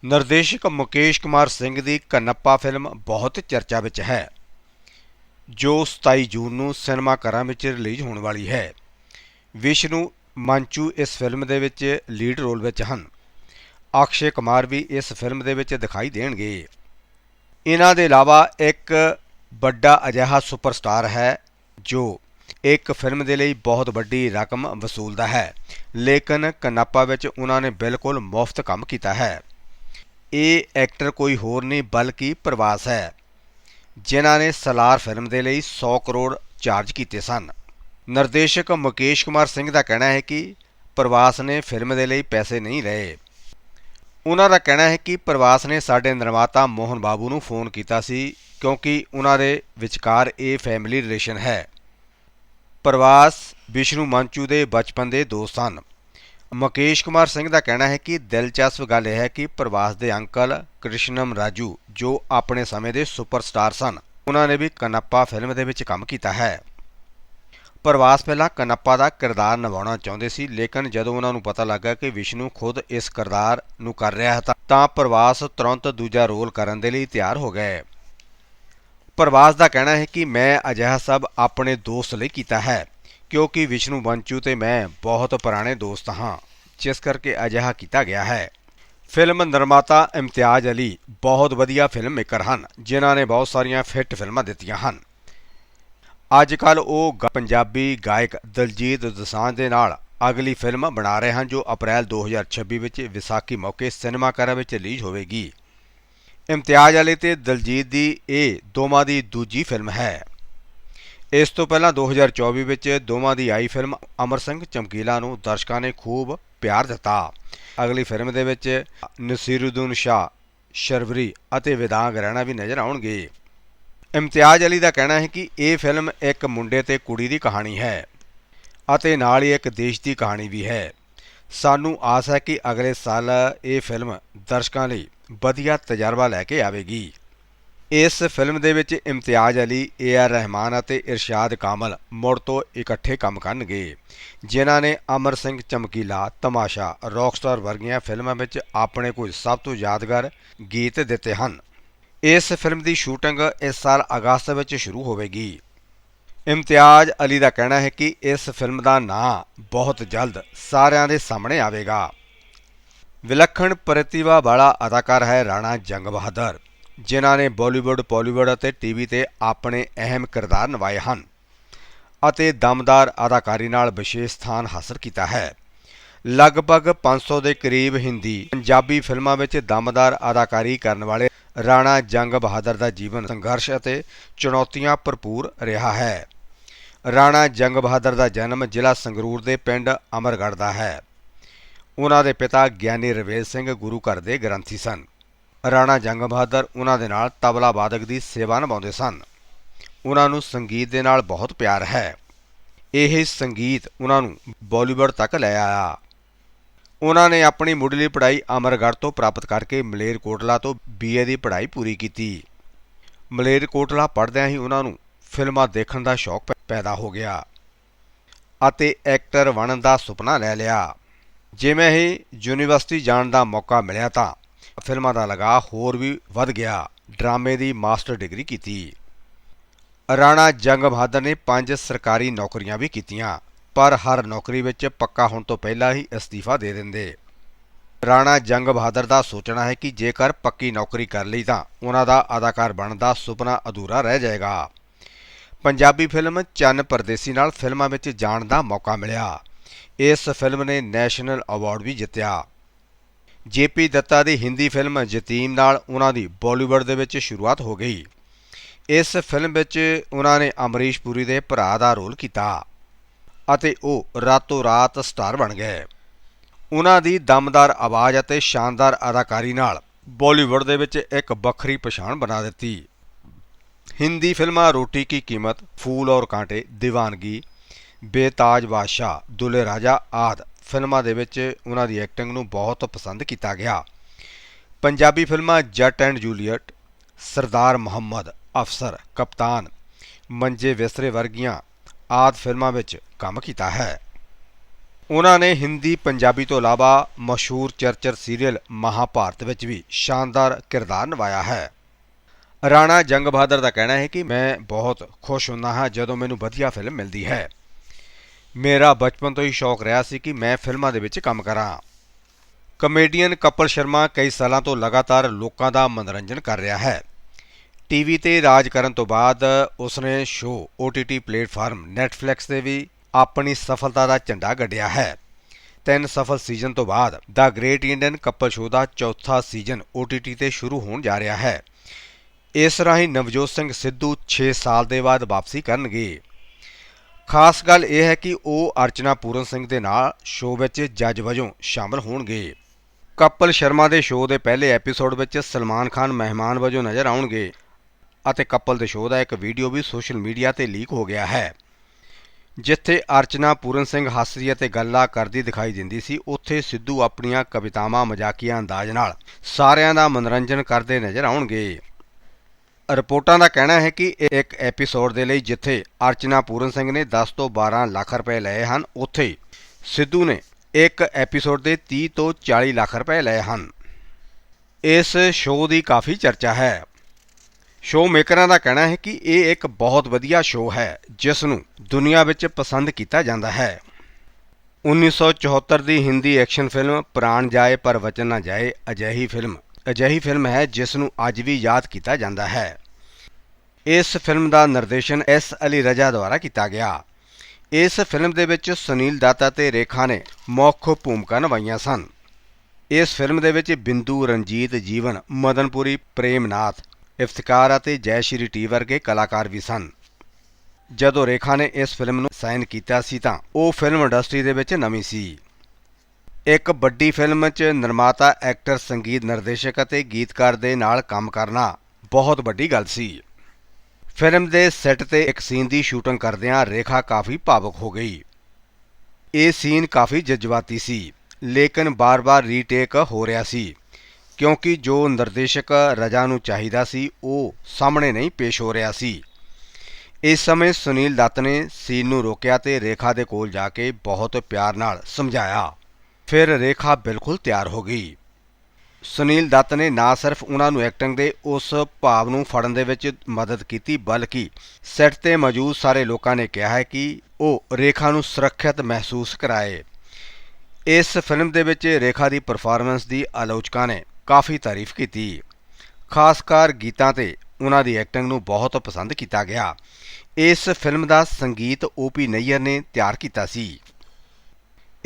ਨਿਰਦੇਸ਼ਕ ਮੁਕੇਸ਼ ਕੁਮਾਰ ਸਿੰਘ ਦੀ ਕਨੱਪਾ ਫਿਲਮ ਬਹੁਤ ਚਰਚਾ ਵਿੱਚ ਹੈ, ਜੋ 27 ਜੂਨ ਨੂੰ ਸਿਨੇਮਾ ਘਰਾਂ ਵਿੱਚ ਰਿਲੀਜ਼ ਹੋਣ ਵਾਲੀ ਹੈ। ਵਿਸ਼ਨੂੰ, ਮੰਚੂ ਇਸ ਫਿਲਮ ਦੇ ਵਿੱਚ ਲੀਡ ਰੋਲ ਵਿੱਚ ਹਨ। ਅਕਸ਼ੇ ਕੁਮਾਰ ਵੀ ਇਸ ਫਿਲਮ ਦੇ ਵਿੱਚ ਦਿਖਾਈ ਦੇਣਗੇ। ਇਹਨਾਂ ਦੇ ਇਲਾਵਾ ਇੱਕ ਵੱਡਾ ਅਜਿਹਾ ਸੁਪਰਸਟਾਰ ਹੈ, ਜੋ ਇੱਕ ਫਿਲਮ ਦੇ ਲਈ ਬਹੁਤ ਵੱਡੀ ਰਕਮ ਵਸੂਲਦਾ ਹੈ, ਲੇਕਿਨ ਕਨਾਪਾ ਵਿੱਚ ਉਹਨਾਂ ਨੇ ਬਿਲਕੁਲ ਮੁਫਤ ਕੰਮ ਕੀਤਾ ਹੈ। ਇਹ ਐਕਟਰ ਕੋਈ ਹੋਰ ਨਹੀਂ ਬਲਕਿ ਪ੍ਰਵਾਸ ਹੈ, ਜਿਨ੍ਹਾਂ ਨੇ ਸਲਾਰ ਫਿਲਮ ਦੇ ਲਈ 100 ਕਰੋੜ ਚਾਰਜ ਕੀਤੇ ਸਨ। ਨਿਰਦੇਸ਼ਕ ਮੁਕੇਸ਼ ਕੁਮਾਰ ਸਿੰਘ ਦਾ ਕਹਿਣਾ ਹੈ ਕਿ ਪ੍ਰਵਾਸ ਨੇ ਫਿਲਮ ਦੇ ਲਈ ਪੈਸੇ ਨਹੀਂ ਲਏ। ਉਹਨਾਂ ਦਾ ਕਹਿਣਾ ਹੈ ਕਿ ਪ੍ਰਵਾਸ ਨੇ ਸਾਡੇ ਨਿਰਮਾਤਾ ਮੋਹਨ ਬਾਬੂ ਨੂੰ ਫੋਨ ਕੀਤਾ ਸੀ, ਕਿਉਂਕਿ ਉਹਨਾਂ ਦੇ ਵਿਚਕਾਰ ਇਹ ਫੈਮਿਲੀ ਰਿਲੇਸ਼ਨ ਹੈ। ਪ੍ਰਵਾਸ ਵਿਸ਼ਨੂੰ ਮੰਚੂ ਦੇ ਬਚਪਨ ਦੇ ਦੋਸਤ ਹਨ ਮੁਕੇਸ਼ ਕੁਮਾਰ ਸਿੰਘ ਦਾ ਕਹਿਣਾ ਹੈ ਕਿ ਦਿਲਚਸਪ ਗੱਲ ਇਹ ਹੈ ਕਿ ਪ੍ਰਵਾਸ ਦੇ ਅੰਕਲ ਕ੍ਰਿਸ਼ਨਮ ਰਾਜੂ, ਜੋ ਆਪਣੇ ਸਮੇਂ ਦੇ ਸੁਪਰਸਟਾਰ ਸਨ, ਉਹਨਾਂ ਨੇ ਵੀ ਕਨੱਪਾ ਫਿਲਮ ਦੇ ਵਿੱਚ ਕੰਮ ਕੀਤਾ ਹੈ। ਪ੍ਰਵਾਸ ਪਹਿਲਾਂ ਕਨੱਪਾ ਦਾ ਕਿਰਦਾਰ ਨਿਭਾਉਣਾ ਚਾਹੁੰਦੇ ਸੀ, ਲੇਕਿਨ ਜਦੋਂ ਉਹਨਾਂ ਨੂੰ ਪਤਾ ਲੱਗਾ ਕਿ ਵਿਸ਼ਨੂੰ ਖੁਦ ਇਸ ਕਿਰਦਾਰ ਨੂੰ ਕਰ ਰਿਹਾ ਹੈ, ਤਾਂ- ਤਾਂ ਪ੍ਰਵਾਸ ਤੁਰੰਤ ਦੂਜਾ ਰੋਲ ਕਰਨ ਦੇ ਲਈ ਤਿਆਰ ਹੋ ਗਏ। ਪ੍ਰਵਾਸ ਦਾ ਕਹਿਣਾ ਹੈ ਕਿ ਮੈਂ ਅਜਿਹਾ ਸਭ ਆਪਣੇ ਦੋਸਤ ਲਈ ਕੀਤਾ ਹੈ। ਕਿਉਂਕਿ ਵਿਸ਼ਨੂੰ ਬੰਚੂ ਤੇ ਮੈਂ ਬਹੁਤ ਪੁਰਾਣੇ ਦੋਸਤ ਹਾਂ, ਜਿਸ ਕਰਕੇ ਅਜਿਹਾ ਕੀਤਾ ਗਿਆ ਹੈ। ਫਿਲਮ ਨਿਰਮਾਤਾ ਇਮਤਿਆਜ਼ ਅਲੀ ਬਹੁਤ ਵਧੀਆ ਫਿਲਮ ਮੇਕਰ ਹਨ, ਜਿਨ੍ਹਾਂ ਨੇ ਬਹੁਤ ਸਾਰੀਆਂ ਫਿੱਟ ਫਿਲਮਾਂ ਦਿੱਤੀਆਂ ਹਨ। ਅੱਜ ਕੱਲ ਉਹ ਗ- ਪੰਜਾਬੀ ਗਾਇਕ ਦਲਜੀਤ ਦਸਾਂਝ ਦੇ ਨਾਲ ਅਗਲੀ ਫਿਲਮ ਬਣਾ ਰਹੇ ਹਨ, ਜੋ ਅਪ੍ਰੈਲ 2026 ਵਿੱਚ ਵਿਸਾਖੀ ਮੌਕੇ ਸਿਨੇਮਾ ਘਰਾਂ ਵਿੱਚ ਰਿਲੀਜ਼ ਹੋਵੇਗੀ। ਇਮਤਿਆਜ਼ ਅਲੀ ਤੇ ਦਲਜੀਤ ਦੀ ਇਹ ਦੋਵਾਂ ਦੀ ਦੂਜੀ ਫਿਲਮ ਹੈ। ਇਸ ਤੋਂ ਪਹਿਲਾਂ 2024 ਵਿੱਚ ਦੋਵਾਂ ਦੀ ਆਈ ਫਿਲਮ ਅਮਰ ਸਿੰਘ ਚਮਕੀਲਾ ਨੂੰ ਦਰਸ਼ਕਾਂ ਨੇ ਖੂਬ ਪਿਆਰ ਦਿੱਤਾ। ਅਗਲੀ ਫਿਲਮ ਦੇ ਵਿੱਚ ਨਸੀਰੁਦੀਨ ਸ਼ਾਹ, ਸ਼ਰਵਰੀ ਅਤੇ ਵਿਦਾਂਗ ਰਹਿਣਾ ਵੀ ਨਜ਼ਰ ਆਉਣਗੇ। ਇਮਤਿਆਜ਼ ਅਲੀ ਦਾ ਕਹਿਣਾ ਹੈ ਕਿ ਇਹ ਫਿਲਮ ਇੱਕ ਮੁੰਡੇ ਤੇ ਕੁੜੀ ਦੀ ਕਹਾਣੀ ਹੈ ਅਤੇ ਨਾਲ ਹੀ ਇੱਕ ਦੇਸ਼ ਦੀ ਕਹਾਣੀ ਵੀ ਹੈ। ਸਾਨੂੰ ਆਸ ਹੈ ਕਿ ਅਗਲੇ ਸਾਲ ਇਹ ਫਿਲਮ ਦਰਸ਼ਕਾਂ ਲਈ ਵਧੀਆ ਤਜਰਬਾ ਲੈ ਕੇ ਆਵੇਗੀ। ਇਸ ਫਿਲਮ ਦੇ ਵਿੱਚ ਇਮਤਿਆਜ਼ ਅਲੀ ਏ ਆਰ ਰਹਿਮਾਨ ਅਤੇ ਇਰਸ਼ਾਦ ਕਾਮਲ ਮੁੜ ਤੋਂ ਇਕੱਠੇ ਕੰਮ ਕਰਨਗੇ, ਜਿਨ੍ਹਾਂ ਨੇ ਅਮਰ ਸਿੰਘ ਚਮਕੀਲਾ, ਤਮਾਸ਼ਾ, ਰੌਕਸਟਾਰ ਵਰਗੀਆਂ ਫਿਲਮਾਂ ਵਿੱਚ ਆਪਣੇ ਕੁਝ ਸਭ ਤੋਂ ਯਾਦਗਾਰ ਗੀਤ ਦਿੱਤੇ ਹਨ। ਇਸ ਫਿਲਮ ਦੀ ਸ਼ੂਟਿੰਗ ਇਸ ਸਾਲ ਅਗਸਤ ਵਿੱਚ ਸ਼ੁਰੂ ਹੋਵੇਗੀ। ਇਮਤਿਆਜ਼ ਅਲੀ ਦਾ ਕਹਿਣਾ ਹੈ ਕਿ ਇਸ ਫਿਲਮ ਦਾ ਨਾਂ ਬਹੁਤ ਜਲਦ ਸਾਰਿਆਂ ਦੇ ਸਾਹਮਣੇ ਆਵੇਗਾ। ਵਿਲੱਖਣ ਪ੍ਰਤਿਭਾ ਵਾਲਾ ਅਦਾਕਾਰ ਹੈ ਰਾਣਾ ਜੰਗ ਬਹਾਦਰ। ਜਿਨ੍ਹਾਂ ਨੇ ਬਾਲੀਵੁੱਡ, ਪਾਲੀਵੁੱਡ ਅਤੇ ਟੀਵੀ ਤੇ ਆਪਣੇ ਅਹਿਮ ਕਿਰਦਾਰ ਨਿਭਾਏ ਹਨ ਅਤੇ ਦਮਦਾਰ ਅਦਾਕਾਰੀ ਨਾਲ ਵਿਸ਼ੇਸ਼ ਸਥਾਨ ਹਾਸਲ ਕੀਤਾ ਹੈ। ਲਗਭਗ 500 ਦੇ ਕਰੀਬ ਹਿੰਦੀ, ਪੰਜਾਬੀ ਫਿਲਮਾਂ ਵਿੱਚ ਦਮਦਾਰ ਅਦਾਕਾਰੀ ਕਰਨ ਵਾਲੇ ਰਾਣਾ ਜੰਗ ਬਹਾਦਰ ਦਾ ਜੀਵਨ ਸੰਘਰਸ਼ ਅਤੇ ਚੁਣੌਤੀਆਂ ਭਰਪੂਰ ਰਿਹਾ ਹੈ। ਰਾਣਾ ਜੰਗ ਬਹਾਦਰ ਦਾ ਜਨਮ ਜ਼ਿਲ੍ਹਾ ਸੰਗਰੂਰ ਦੇ ਪਿੰਡ ਅਮਰਗੜ੍ਹ ਦਾ ਹੈ। ਉਹਨਾਂ ਦੇ ਪਿਤਾ ਗਿਆਨੀ ਰਵੇਲ ਸਿੰਘ ਗੁਰੂ ਘਰ ਦੇ ਗ੍ਰੰਥੀ ਸਨ। ਰਾਣਾ ਜੰਗ ਬਹਾਦਰ ਉਹਨਾਂ ਦੇ ਨਾਲ ਤਬਲਾ ਵਾਦਕ ਦੀ ਸੇਵਾ ਨਿਭਾਉਂਦੇ ਸਨ। ਉਹਨਾਂ ਨੂੰ ਸੰਗੀਤ ਦੇ ਨਾਲ ਬਹੁਤ ਪਿਆਰ ਹੈ। ਇਹ ਸੰਗੀਤ ਉਹਨਾਂ ਨੂੰ ਬਾਲੀਵੁੱਡ ਤੱਕ ਲੈ ਆਇਆ। ਉਹਨਾਂ ਨੇ ਆਪਣੀ ਮੁੱਢਲੀ ਪੜ੍ਹਾਈ ਅਮਰਗੜ੍ਹ ਤੋਂ ਪ੍ਰਾਪਤ ਕਰਕੇ ਮਲੇਰਕੋਟਲਾ ਤੋਂ ਬੀਏ ਦੀ ਪੜ੍ਹਾਈ ਪੂਰੀ ਕੀਤੀ। ਮਲੇਰਕੋਟਲਾ ਪੜ੍ਹਦਿਆਂ ਹੀ ਉਹਨਾਂ ਨੂੰ ਫਿਲਮਾਂ ਦੇਖਣ ਦਾ ਸ਼ੌਕ ਪੈ- ਪੈਦਾ ਹੋ ਗਿਆ ਅਤੇ ਐਕਟਰ ਬਣਨ ਦਾ ਸੁਪਨਾ ਲੈ ਲਿਆ। ਜਿਵੇਂ ਹੀ ਯੂਨੀਵਰਸਿਟੀ ਜਾਣ ਦਾ ਮੌਕਾ ਮਿਲਿਆ ਤਾਂ ਫਿਲਮਾਂ ਦਾ ਲਗਾਅ ਹੋਰ ਵੀ ਵੱਧ ਗਿਆ। ਡਰਾਮੇ ਦੀ ਮਾਸਟਰ ਡਿਗਰੀ ਕੀਤੀ। ਰਾਣਾ ਜੰਗ ਬਹਾਦਰ ਨੇ ਪੰਜ ਸਰਕਾਰੀ ਨੌਕਰੀਆਂ ਵੀ ਕੀਤੀਆਂ, ਪਰ ਹਰ ਨੌਕਰੀ ਵਿੱਚ ਪੱਕਾ ਹੋਣ ਤੋਂ ਪਹਿਲਾਂ ਹੀ ਅਸਤੀਫਾ ਦੇ ਦਿੰਦੇ। ਰਾਣਾ ਜੰਗ ਬਹਾਦਰ ਦਾ ਸੋਚਣਾ ਹੈ ਕਿ ਜੇਕਰ ਪੱਕੀ ਨੌਕਰੀ ਕਰ ਲਈ ਤਾਂ ਉਹਨਾਂ ਦਾ ਅਦਾਕਾਰ ਬਣਨ ਦਾ ਸੁਪਨਾ ਅਧੂਰਾ ਰਹਿ ਜਾਏਗਾ। ਪੰਜਾਬੀ ਫਿਲਮ ਚੰਨ ਪਰਦੇਸੀ ਨਾਲ ਫਿਲਮਾਂ ਵਿੱਚ ਜਾਣ ਦਾ ਮੌਕਾ ਮਿਲਿਆ। ਇਸ ਫਿਲਮ ਨੇ ਨੈਸ਼ਨਲ ਅਵਾਰਡ ਵੀ ਜਿੱਤਿਆ। ਜੇਪੀ ਦੱਤਾ ਦੀ ਹਿੰਦੀ ਫਿਲਮ ਯਤੀਮ ਨਾਲ ਉਹਨਾਂ ਦੀ ਬਾਲੀਵੁੱਡ ਦੇ ਵਿੱਚ ਸ਼ੁਰੂਆਤ ਹੋ ਗਈ। ਇਸ ਫਿਲਮ ਵਿੱਚ ਉਹਨਾਂ ਨੇ ਅਮਰੀਸ਼ ਪੁਰੀ ਦੇ ਭਰਾ ਦਾ ਰੋਲ ਕੀਤਾ ਅਤੇ ਉਹ ਰਾਤੋਂ ਰਾਤ ਸਟਾਰ ਬਣ ਗਏ। ਉਹਨਾਂ ਦੀ ਦਮਦਾਰ ਆਵਾਜ਼ ਅਤੇ ਸ਼ਾਨਦਾਰ ਅਦਾਕਾਰੀ ਨਾਲ ਬਾਲੀਵੁੱਡ ਦੇ ਵਿੱਚ ਇੱਕ ਵੱਖਰੀ ਪਛਾਣ ਬਣਾ ਦਿੱਤੀ। ਹਿੰਦੀ ਫਿਲਮਾਂ ਰੋਟੀ ਕੀ ਕੀਮਤ, ਫੂਲ ਔਰ ਕਾਂਟੇ, ਦੀਵਾਨਗੀ, ਬੇਤਾਜ ਬਾਦਸ਼ਾਹ, ਦੁਲੇ ਰਾਜਾ ਆਦ ਫਿਲਮਾਂ ਦੇ ਵਿੱਚ ਉਹਨਾਂ ਦੀ ਐਕਟਿੰਗ ਨੂੰ ਬਹੁਤ ਪਸੰਦ ਕੀਤਾ ਗਿਆ। ਪੰਜਾਬੀ ਫਿਲਮਾਂ ਜੱਟ ਐਂਡ ਜੂਲੀਅਟ, ਸਰਦਾਰ ਮੁਹੰਮਦ, ਅਫਸਰ, ਕਪਤਾਨ, ਮੰਜੇ ਵਿਸਰੇ ਵਰਗੀਆਂ ਆਦ ਫਿਲਮਾਂ ਵਿੱਚ ਕੰਮ ਕੀਤਾ ਹੈ। ਉਹਨਾਂ ਨੇ ਹਿੰਦੀ, ਪੰਜਾਬੀ ਤੋਂ ਇਲਾਵਾ ਮਸ਼ਹੂਰ ਚਰਚਰ ਸੀਰੀਅਲ ਮਹਾਭਾਰਤ ਵਿੱਚ ਵੀ ਸ਼ਾਨਦਾਰ ਕਿਰਦਾਰ ਨਿਭਾਇਆ ਹੈ। ਰਾਣਾ ਜੰਗ ਬਹਾਦਰ ਦਾ ਕਹਿਣਾ ਹੈ ਕਿ ਮੈਂ ਬਹੁਤ ਖੁਸ਼ ਹੁੰਦਾ ਹਾਂ ਜਦੋਂ ਮੈਨੂੰ ਵਧੀਆ ਫਿਲਮ ਮਿਲਦੀ ਹੈ। ਮੇਰਾ ਬਚਪਨ ਤੋਂ ਹੀ ਸ਼ੌਕ ਰਿਹਾ ਸੀ ਕਿ ਮੈਂ ਫਿਲਮਾਂ ਦੇ ਵਿੱਚ ਕੰਮ ਕਰਾਂ। ਕਮੇਡੀਅਨ ਕਪਲ ਸ਼ਰਮਾ ਕਈ ਸਾਲਾਂ ਤੋਂ ਲਗਾਤਾਰ ਲੋਕਾਂ ਦਾ ਮਨੋਰੰਜਨ ਕਰ ਰਿਹਾ ਹੈ। ਟੀਵੀ ਤੇ ਰਾਜ ਕਰਨ ਤੋਂ ਬਾਅਦ ਉਸਨੇ ਸ਼ੋਅ OTT ਪਲੇਟਫਾਰਮ Netflix ਤੇ ਵੀ ਆਪਣੀ ਸਫਲਤਾ ਦਾ ਝੰਡਾ ਗੱਡਿਆ ਹੈ। ਤਿੰਨ ਸਫਲ ਸੀਜ਼ਨ ਤੋਂ ਬਾਅਦ ਦਾ ਗ੍ਰੇਟ ਇੰਡੀਅਨ ਕਪਲ ਸ਼ੋਅ ਦਾ ਚੌਥਾ ਸੀਜ਼ਨ OTT ਤੇ ਸ਼ੁਰੂ ਹੋਣ ਜਾ ਰਿਹਾ ਹੈ। ਇਸ ਰਾਹੀਂ ਨਵਜੋਤ ਸਿੰਘ ਸਿੱਧੂ 6 ਸਾਲ ਦੇ ਬਾਅਦ ਵਾਪਸੀ ਕਰਨਗੇ। ਖਾਸ ਗੱਲ ਇਹ ਹੈ ਕਿ ਉਹ ਅਰਚਨਾ ਪੂਰਨ ਸਿੰਘ ਦੇ ਨਾਲ ਸ਼ੋਅ ਵਿੱਚ ਜੱਜ ਵਜੋਂ ਸ਼ਾਮਲ ਹੋਣਗੇ। ਕਪਲ ਸ਼ਰਮਾ ਦੇ ਸ਼ੋਅ ਦੇ ਪਹਿਲੇ ਐਪੀਸੋਡ ਵਿੱਚ ਸਲਮਾਨ ਖਾਨ ਮਹਿਮਾਨ ਵਜੋਂ ਨਜ਼ਰ ਆਉਣਗੇ ਅਤੇ ਕਪਲ ਦੇ ਸ਼ੋਅ ਦਾ ਇੱਕ ਵੀਡੀਓ ਵੀ ਸੋਸ਼ਲ ਮੀਡੀਆ ਤੇ ਲੀਕ ਹੋ ਗਿਆ ਹੈ। ਜਿੱਥੇ ਅਰਚਨਾ ਪੂਰਨ ਸਿੰਘ ਹੱਸਦੀ ਅਤੇ ਗੱਲਾਂ ਕਰਦੀ ਦਿਖਾਈ ਦਿੰਦੀ ਸੀ, ਉੱਥੇ ਸਿੱਧੂ ਆਪਣੀਆਂ ਕਵਿਤਾਵਾਂ ਮਜ਼ਾਕੀਆ ਅੰਦਾਜ਼ ਨਾਲ ਸਾਰਿਆਂ ਦਾ ਮਨੋਰੰਜਨ ਕਰਦੇ ਨਜ਼ਰ ਆਉਣਗੇ। ਰਿਪੋਰਟਾਂ ਦਾ ਕਹਿਣਾ ਹੈ ਕਿ ਇਹ ਇੱਕ ਐਪੀਸੋਡ ਦੇ ਲਈ ਜਿੱਥੇ ਅਰਚਨਾ ਪੂਰਨ ਸਿੰਘ ਨੇ 10 ਤੋਂ 12 ਲੱਖ ਰੁਪਏ ਲਏ ਹਨ, ਉੱਥੇ ਸਿੱਧੂ ਨੇ ਇੱਕ ਐਪੀਸੋਡ ਦੇ 30 ਤੋਂ 40 ਲੱਖ ਰੁਪਏ ਲਏ ਹਨ। ਇਸ ਸ਼ੋਅ ਦੀ ਕਾਫੀ ਚਰਚਾ ਹੈ। ਸ਼ੋਅ ਮੇਕਰਾਂ ਦਾ ਕਹਿਣਾ ਹੈ ਕਿ ਇਹ ਇੱਕ ਬਹੁਤ ਵਧੀਆ ਸ਼ੋਅ ਹੈ, ਜਿਸ ਨੂੰ ਦੁਨੀਆ ਵਿੱਚ ਪਸੰਦ ਕੀਤਾ ਜਾਂਦਾ ਹੈ। 1974 ਦੀ ਹਿੰਦੀ ਐਕਸ਼ਨ ਫਿਲਮ ਪ੍ਰਾਣ ਜਾਏ ਪਰ ਵਚਨ ਨਾ ਜਾਏ ਅਜਿਹੀ ਫਿਲਮ ਅਜਿਹੀ ਫਿਲਮ ਹੈ ਜਿਸ ਨੂੰ ਅੱਜ ਵੀ ਯਾਦ ਕੀਤਾ ਜਾਂਦਾ ਹੈ। ਇਸ ਫਿਲਮ ਦਾ ਨਿਰਦੇਸ਼ਨ ਐਸ ਅਲੀ ਰਜਾ ਦੁਆਰਾ ਕੀਤਾ ਗਿਆ। ਇਸ ਫਿਲਮ ਦੇ ਵਿੱਚ ਸੁਨੀਲ ਦਾਤਾ ਤੇ ਰੇਖਾ ਨੇ ਮੁੱਖ ਭੂਮਿਕਾ ਨਿਭਾਈਆਂ ਸਨ। ਇਸ ਫਿਲਮ ਦੇ ਵਿੱਚ ਬਿੰਦੂ, ਰਣਜੀਤ, ਜੀਵਨ, ਮਦਨਪੁਰੀ, ਪ੍ਰੇਮਨਾਥ, ਇਫਤਕਾਰ ਅਤੇ ਜੈ ਸ਼੍ਰੀ ਟੀ ਵਰਗੇ ਕਲਾਕਾਰ ਵੀ ਸਨ। ਜਦੋਂ ਰੇਖਾ ਨੇ ਇਸ ਫਿਲਮ ਨੂੰ ਸਾਈਨ ਕੀਤਾ ਸੀ ਤਾਂ ਉਹ ਫਿਲਮ ਇੰਡਸਟਰੀ ਦੇ ਵਿੱਚ ਨਵੀਂ ਸੀ। ਇੱਕ ਵੱਡੀ ਫਿਲਮ 'ਚ ਨਿਰਮਾਤਾ, ਐਕਟਰ, ਸੰਗੀਤ ਨਿਰਦੇਸ਼ਕ ਅਤੇ ਗੀਤਕਾਰ ਦੇ ਨਾਲ ਕੰਮ ਕਰਨਾ ਬਹੁਤ ਵੱਡੀ ਗੱਲ ਸੀ। ਫਿਲਮ ਦੇ ਸੈੱਟ ਤੇ ਇੱਕ ਸੀਨ ਦੀ ਸ਼ੂਟਿੰਗ ਕਰਦਿਆਂ ਰੇਖਾ ਕਾਫੀ ਭਾਵੁਕ ਹੋ ਗਈ। ਇਹ ਸੀਨ ਕਾਫੀ ਜਜ਼ਬਾਤੀ ਸੀ, ਲੇਕਿਨ ਬਾਰ-ਬਾਰ ਰੀਟੇਕ ਹੋ ਰਿਹਾ ਸੀ, ਕਿਉਂਕਿ ਜੋ ਨਿਰਦੇਸ਼ਕ ਰਜਾ ਨੂੰ ਚਾਹੀਦਾ ਸੀ, ਉਹ ਸਾਹਮਣੇ ਨਹੀਂ ਪੇਸ਼ ਹੋ ਰਿਹਾ ਸੀ। ਇਸ ਸਮੇਂ ਸੁਨੀਲ ਦੱਤ ਨੇ ਸੀਨ ਨੂੰ ਰੋਕਿਆ ਤੇ ਰੇਖਾ ਦੇ ਕੋਲ ਜਾ ਕੇ ਬਹੁਤ ਪਿਆਰ ਨਾਲ ਸਮਝਾਇਆ। ਫਿਰ ਰੇਖਾ ਬਿਲਕੁਲ ਤਿਆਰ ਹੋ ਗਈ। ਸੁਨੀਲ ਦੱਤ ਨੇ ਨਾ ਸਿਰਫ ਉਹਨਾਂ ਨੂੰ ਐਕਟਿੰਗ ਦੇ ਉਸ ਭਾਵ ਨੂੰ ਫੜਨ ਦੇ ਵਿੱਚ ਮਦਦ ਕੀਤੀ, ਬਲਕਿ ਸੈੱਟ ਤੇ ਮੌਜੂਦ ਸਾਰੇ ਲੋਕਾਂ ਨੇ ਕਿਹਾ ਹੈ ਕਿ ਉਹ ਰੇਖਾ ਨੂੰ ਸੁਰੱਖਿਅਤ ਮਹਿਸੂਸ ਕਰਾਏ। ਇਸ ਫਿਲਮ ਦੇ ਵਿੱਚ ਰੇਖਾ ਦੀ ਪਰਫਾਰਮੈਂਸ ਦੀ ਆਲੋਚਕਾਂ ਨੇ ਕਾਫੀ ਤਾਰੀਫ ਕੀਤੀ। ਖਾਸ ਕਰ ਗੀਤਾਂ ਤੇ ਉਹਨਾਂ ਦੀ ਐਕਟਿੰਗ ਨੂੰ ਬਹੁਤ ਪਸੰਦ ਕੀਤਾ ਗਿਆ। ਇਸ ਫਿਲਮ ਦਾ ਸੰਗੀਤ ਓਪੀ ਨਈਅਰ ਨੇ ਤਿਆਰ ਕੀਤਾ ਸੀ।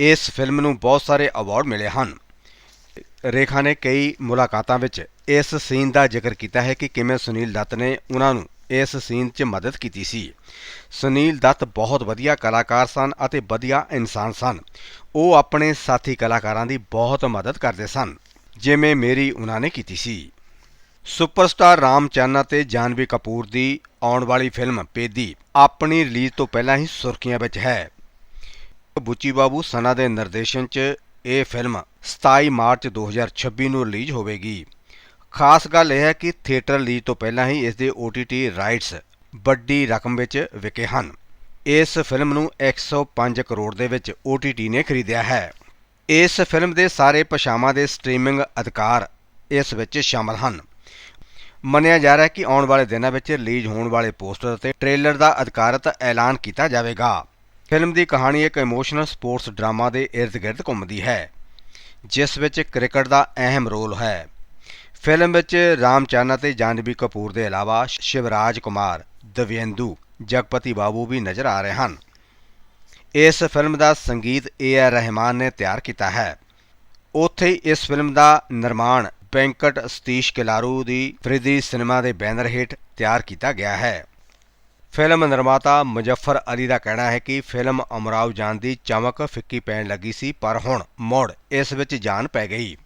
ਇਸ ਫਿਲਮ ਨੂੰ ਬਹੁਤ ਸਾਰੇ ਅਵਾਰਡ ਮਿਲੇ ਹਨ। ਰੇਖਾ ਨੇ ਕਈ ਮੁਲਾਕਾਤਾਂ ਵਿੱਚ ਇਸ ਸੀਨ ਦਾ ਜ਼ਿਕਰ ਕੀਤਾ ਹੈ ਕਿ ਕਿਵੇਂ ਸੁਨੀਲ ਦੱਤ ਨੇ ਉਹਨਾਂ ਨੂੰ ਇਸ ਸੀਨ 'ਚ ਮਦਦ ਕੀਤੀ ਸੀ। ਸੁਨੀਲ ਦੱਤ ਬਹੁਤ ਵਧੀਆ ਕਲਾਕਾਰ ਸਨ ਅਤੇ ਵਧੀਆ ਇਨਸਾਨ ਸਨ। ਉਹ ਆਪਣੇ ਸਾਥੀ ਕਲਾਕਾਰਾਂ ਦੀ ਬਹੁਤ ਮਦਦ ਕਰਦੇ ਸਨ, ਜਿਵੇਂ ਮੇਰੀ ਉਹਨਾਂ ਨੇ ਕੀਤੀ ਸੀ। ਸੁਪਰਸਟਾਰ ਰਾਮ ਚੰਨ ਅਤੇ ਜਾਨਵੀ ਕਪੂਰ ਦੀ ਆਉਣ ਵਾਲੀ ਫਿਲਮ ਪੇਦੀ ਆਪਣੀ ਰਿਲੀਜ਼ ਤੋਂ ਪਹਿਲਾਂ ਹੀ ਸੁਰਖੀਆਂ ਵਿੱਚ ਹੈ। ਬੁੱਚੀ ਬਾਬੂ ਸਨਾ ਦੇ ਨਿਰਦੇਸ਼ਨ 'ਚ ਇਹ ਫਿਲਮ 27 ਮਾਰਚ 2026 ਨੂੰ ਰਿਲੀਜ਼ ਹੋਵੇਗੀ। ਖਾਸ ਗੱਲ ਇਹ ਹੈ ਕਿ ਥੀਏਟਰ ਰਿਲੀਜ਼ ਤੋਂ ਪਹਿਲਾਂ ਹੀ ਇਸ ਦੇ OTT ਰਾਈਟਸ ਵੱਡੀ ਰਕਮ ਵਿੱਚ ਵਿਕੇ ਹਨ। ਇਸ ਫਿਲਮ ਨੂੰ 105 ਕਰੋੜ ਦੇ ਵਿੱਚ OTT ਨੇ ਖਰੀਦਿਆ ਹੈ। ਇਸ ਫਿਲਮ ਦੇ ਸਾਰੇ ਭਾਸ਼ਾਵਾਂ ਦੇ ਸਟ੍ਰੀਮਿੰਗ ਅਧਿਕਾਰ ਇਸ ਵਿੱਚ ਸ਼ਾਮਲ ਹਨ। ਮੰਨਿਆ ਜਾ ਰਿਹਾ ਹੈ ਕਿ ਆਉਣ ਵਾਲੇ ਦਿਨਾਂ ਵਿੱਚ ਰਿਲੀਜ਼ ਹੋਣ ਵਾਲੇ ਪੋਸਟਰ ਅਤੇ ਟ੍ਰੇਲਰ ਦਾ ਅਧਿਕਾਰਤ ਐਲਾਨ ਕੀਤਾ ਜਾਵੇਗਾ। ਫਿਲਮ ਦੀ ਕਹਾਣੀ ਇੱਕ ਇਮੋਸ਼ਨਲ ਸਪੋਰਟਸ ਡਰਾਮਾ ਦੇ ਇਰਦ-ਗਿਰਦ ਘੁੰਮਦੀ ਹੈ, ਜਿਸ ਵਿੱਚ ਕ੍ਰਿਕਟ ਦਾ ਅਹਿਮ ਰੋਲ ਹੈ। ਫਿਲਮ ਵਿੱਚ ਰਾਮ ਚਾਨਾ ਤੇ ਜਾਨਵੀ ਕਪੂਰ ਦੇ ਇਲਾਵਾ ਸ਼ਿਵਰਾਜ ਕੁਮਾਰ, ਦਵਿੰਦੂ, ਜਗਪਤੀ ਬਾਬੂ ਵੀ ਨਜ਼ਰ ਆ ਰਹੇ ਹਨ। ਇਸ ਫਿਲਮ ਦਾ ਸੰਗੀਤ ਏ ਆਰ ਰਹਿਮਾਨ ਨੇ ਤਿਆਰ ਕੀਤਾ ਹੈ। ਉੱਥੇ ਹੀ ਇਸ ਫਿਲਮ ਦਾ ਨਿਰਮਾਣ ਵੈਂਕਟ ਸਤੀਸ਼ ਕਿਲਾਰੂ ਦੀ ਫ੍ਰਿਦੀ ਸਿਨੇਮਾ ਦੇ ਬੈਨਰ ਹੇਠ ਤਿਆਰ ਕੀਤਾ ਗਿਆ ਹੈ। ਫਿਲਮ ਨਿਰਮਾਤਾ ਮੁਜ਼ੱਫਰ ਅਲੀ ਦਾ ਕਹਿਣਾ ਹੈ ਕਿ ਫਿਲਮ ਅਮਰਾਵ ਜਾਨ ਦੀ ਚਮਕ ਫਿੱਕੀ ਪੈਣ ਲੱਗੀ ਸੀ, ਪਰ ਹੁਣ ਮੁੜ ਇਸ ਵਿੱਚ ਜਾਨ ਪੈ ਗਈ।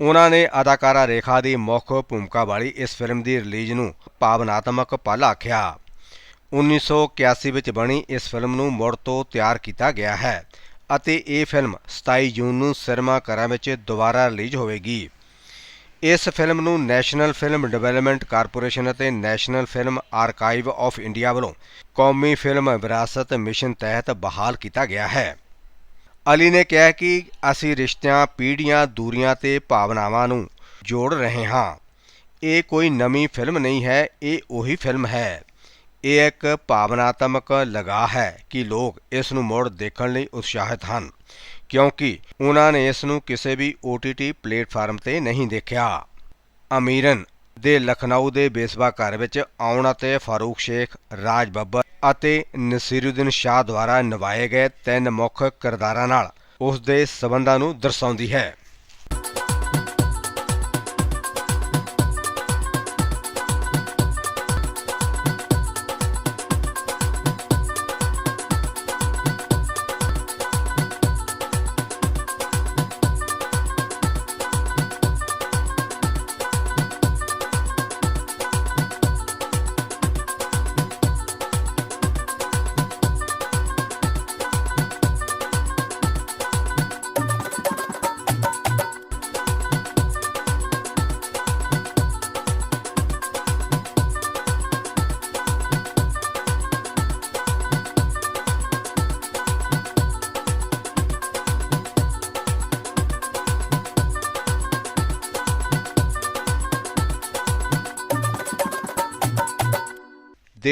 ਉਹਨਾਂ ਨੇ ਅਦਾਕਾਰਾ ਰੇਖਾ ਦੀ ਮੁੱਖ ਭੂਮਿਕਾ ਵਾਲੀ ਇਸ ਫਿਲਮ ਦੀ ਰਿਲੀਜ਼ ਨੂੰ ਭਾਵਨਾਤਮਕ ਪਲ ਆਖਿਆ। 1981 ਵਿੱਚ ਬਣੀ ਇਸ ਫਿਲਮ ਨੂੰ ਮੁੜ ਤੋਂ ਤਿਆਰ ਕੀਤਾ ਗਿਆ ਹੈ ਅਤੇ ਇਹ ਫਿਲਮ 27 ਜੂਨ ਨੂੰ ਸਿਨੇਮਾ ਘਰਾਂ ਵਿੱਚ ਦੁਬਾਰਾ ਰਿਲੀਜ਼ ਹੋਵੇਗੀ। ਇਸ ਫਿਲਮ ਨੂੰ ਨੈਸ਼ਨਲ ਫਿਲਮ ਡਿਵੈਲਪਮੈਂਟ ਕਾਰਪੋਰੇਸ਼ਨ ਅਤੇ national film archive of India ਵੱਲੋਂ ਕੌਮੀ ਫਿਲਮ ਵਿਰਾਸਤ ਮਿਸ਼ਨ ਤਹਿਤ ਬਹਾਲ ਕੀਤਾ ਗਿਆ ਹੈ। ਅਲੀ ਨੇ ਕਿਹਾ ਕਿ ਅਸੀਂ ਰਿਸ਼ਤਿਆਂ, ਪੀੜ੍ਹੀਆਂ, ਦੂਰੀਆਂ ਤੇ ਭਾਵਨਾਵਾਂ ਨੂੰ ਜੋੜ ਰਹੇ ਹਾਂ। ਇਹ ਕੋਈ ਨਵੀਂ ਫਿਲਮ ਨਹੀਂ ਹੈ, ਇਹ ਉਹੀ ਫਿਲਮ ਹੈ। ਇਹ ਇੱਕ ਭਾਵਨਾਤਮਕ ਲਗਾਅ ਹੈ ਕਿ ਲੋਕ ਇਸ ਨੂੰ ਮੁੜ ਦੇਖਣ ਲਈ ਉਤਸ਼ਾਹਿਤ ਹਨ। ਕਿਉਂਕਿ ਉਹਨਾਂ ਨੇ ਇਸ ਨੂੰ ਕਿਸੇ ਵੀ OTT ਪਲੇਟਫਾਰਮ ਤੇ ਨਹੀਂ ਦੇਖਿਆ। ਅਮੀਰਨ ਦੇ ਲਖਨਊ ਦੇ ਬੇਸਬਾ ਘਰ ਵਿੱਚ ਆਉਣ ਅਤੇ ਫਾਰੂਕ ਸ਼ੇਖ, ਰਾਜ ਬੱਬਰ ਅਤੇ ਨਸੀਰੁਦੀਨ ਸ਼ਾਹ ਦੁਆਰਾ ਨਿਭਾਏ ਗਏ ਤਿੰਨ ਮੁੱਖ ਕਿਰਦਾਰਾਂ ਨਾਲ ਉਸ ਦੇ ਸਬੰਧਾਂ ਨੂੰ ਦਰਸਾਉਂਦੀ ਹੈ।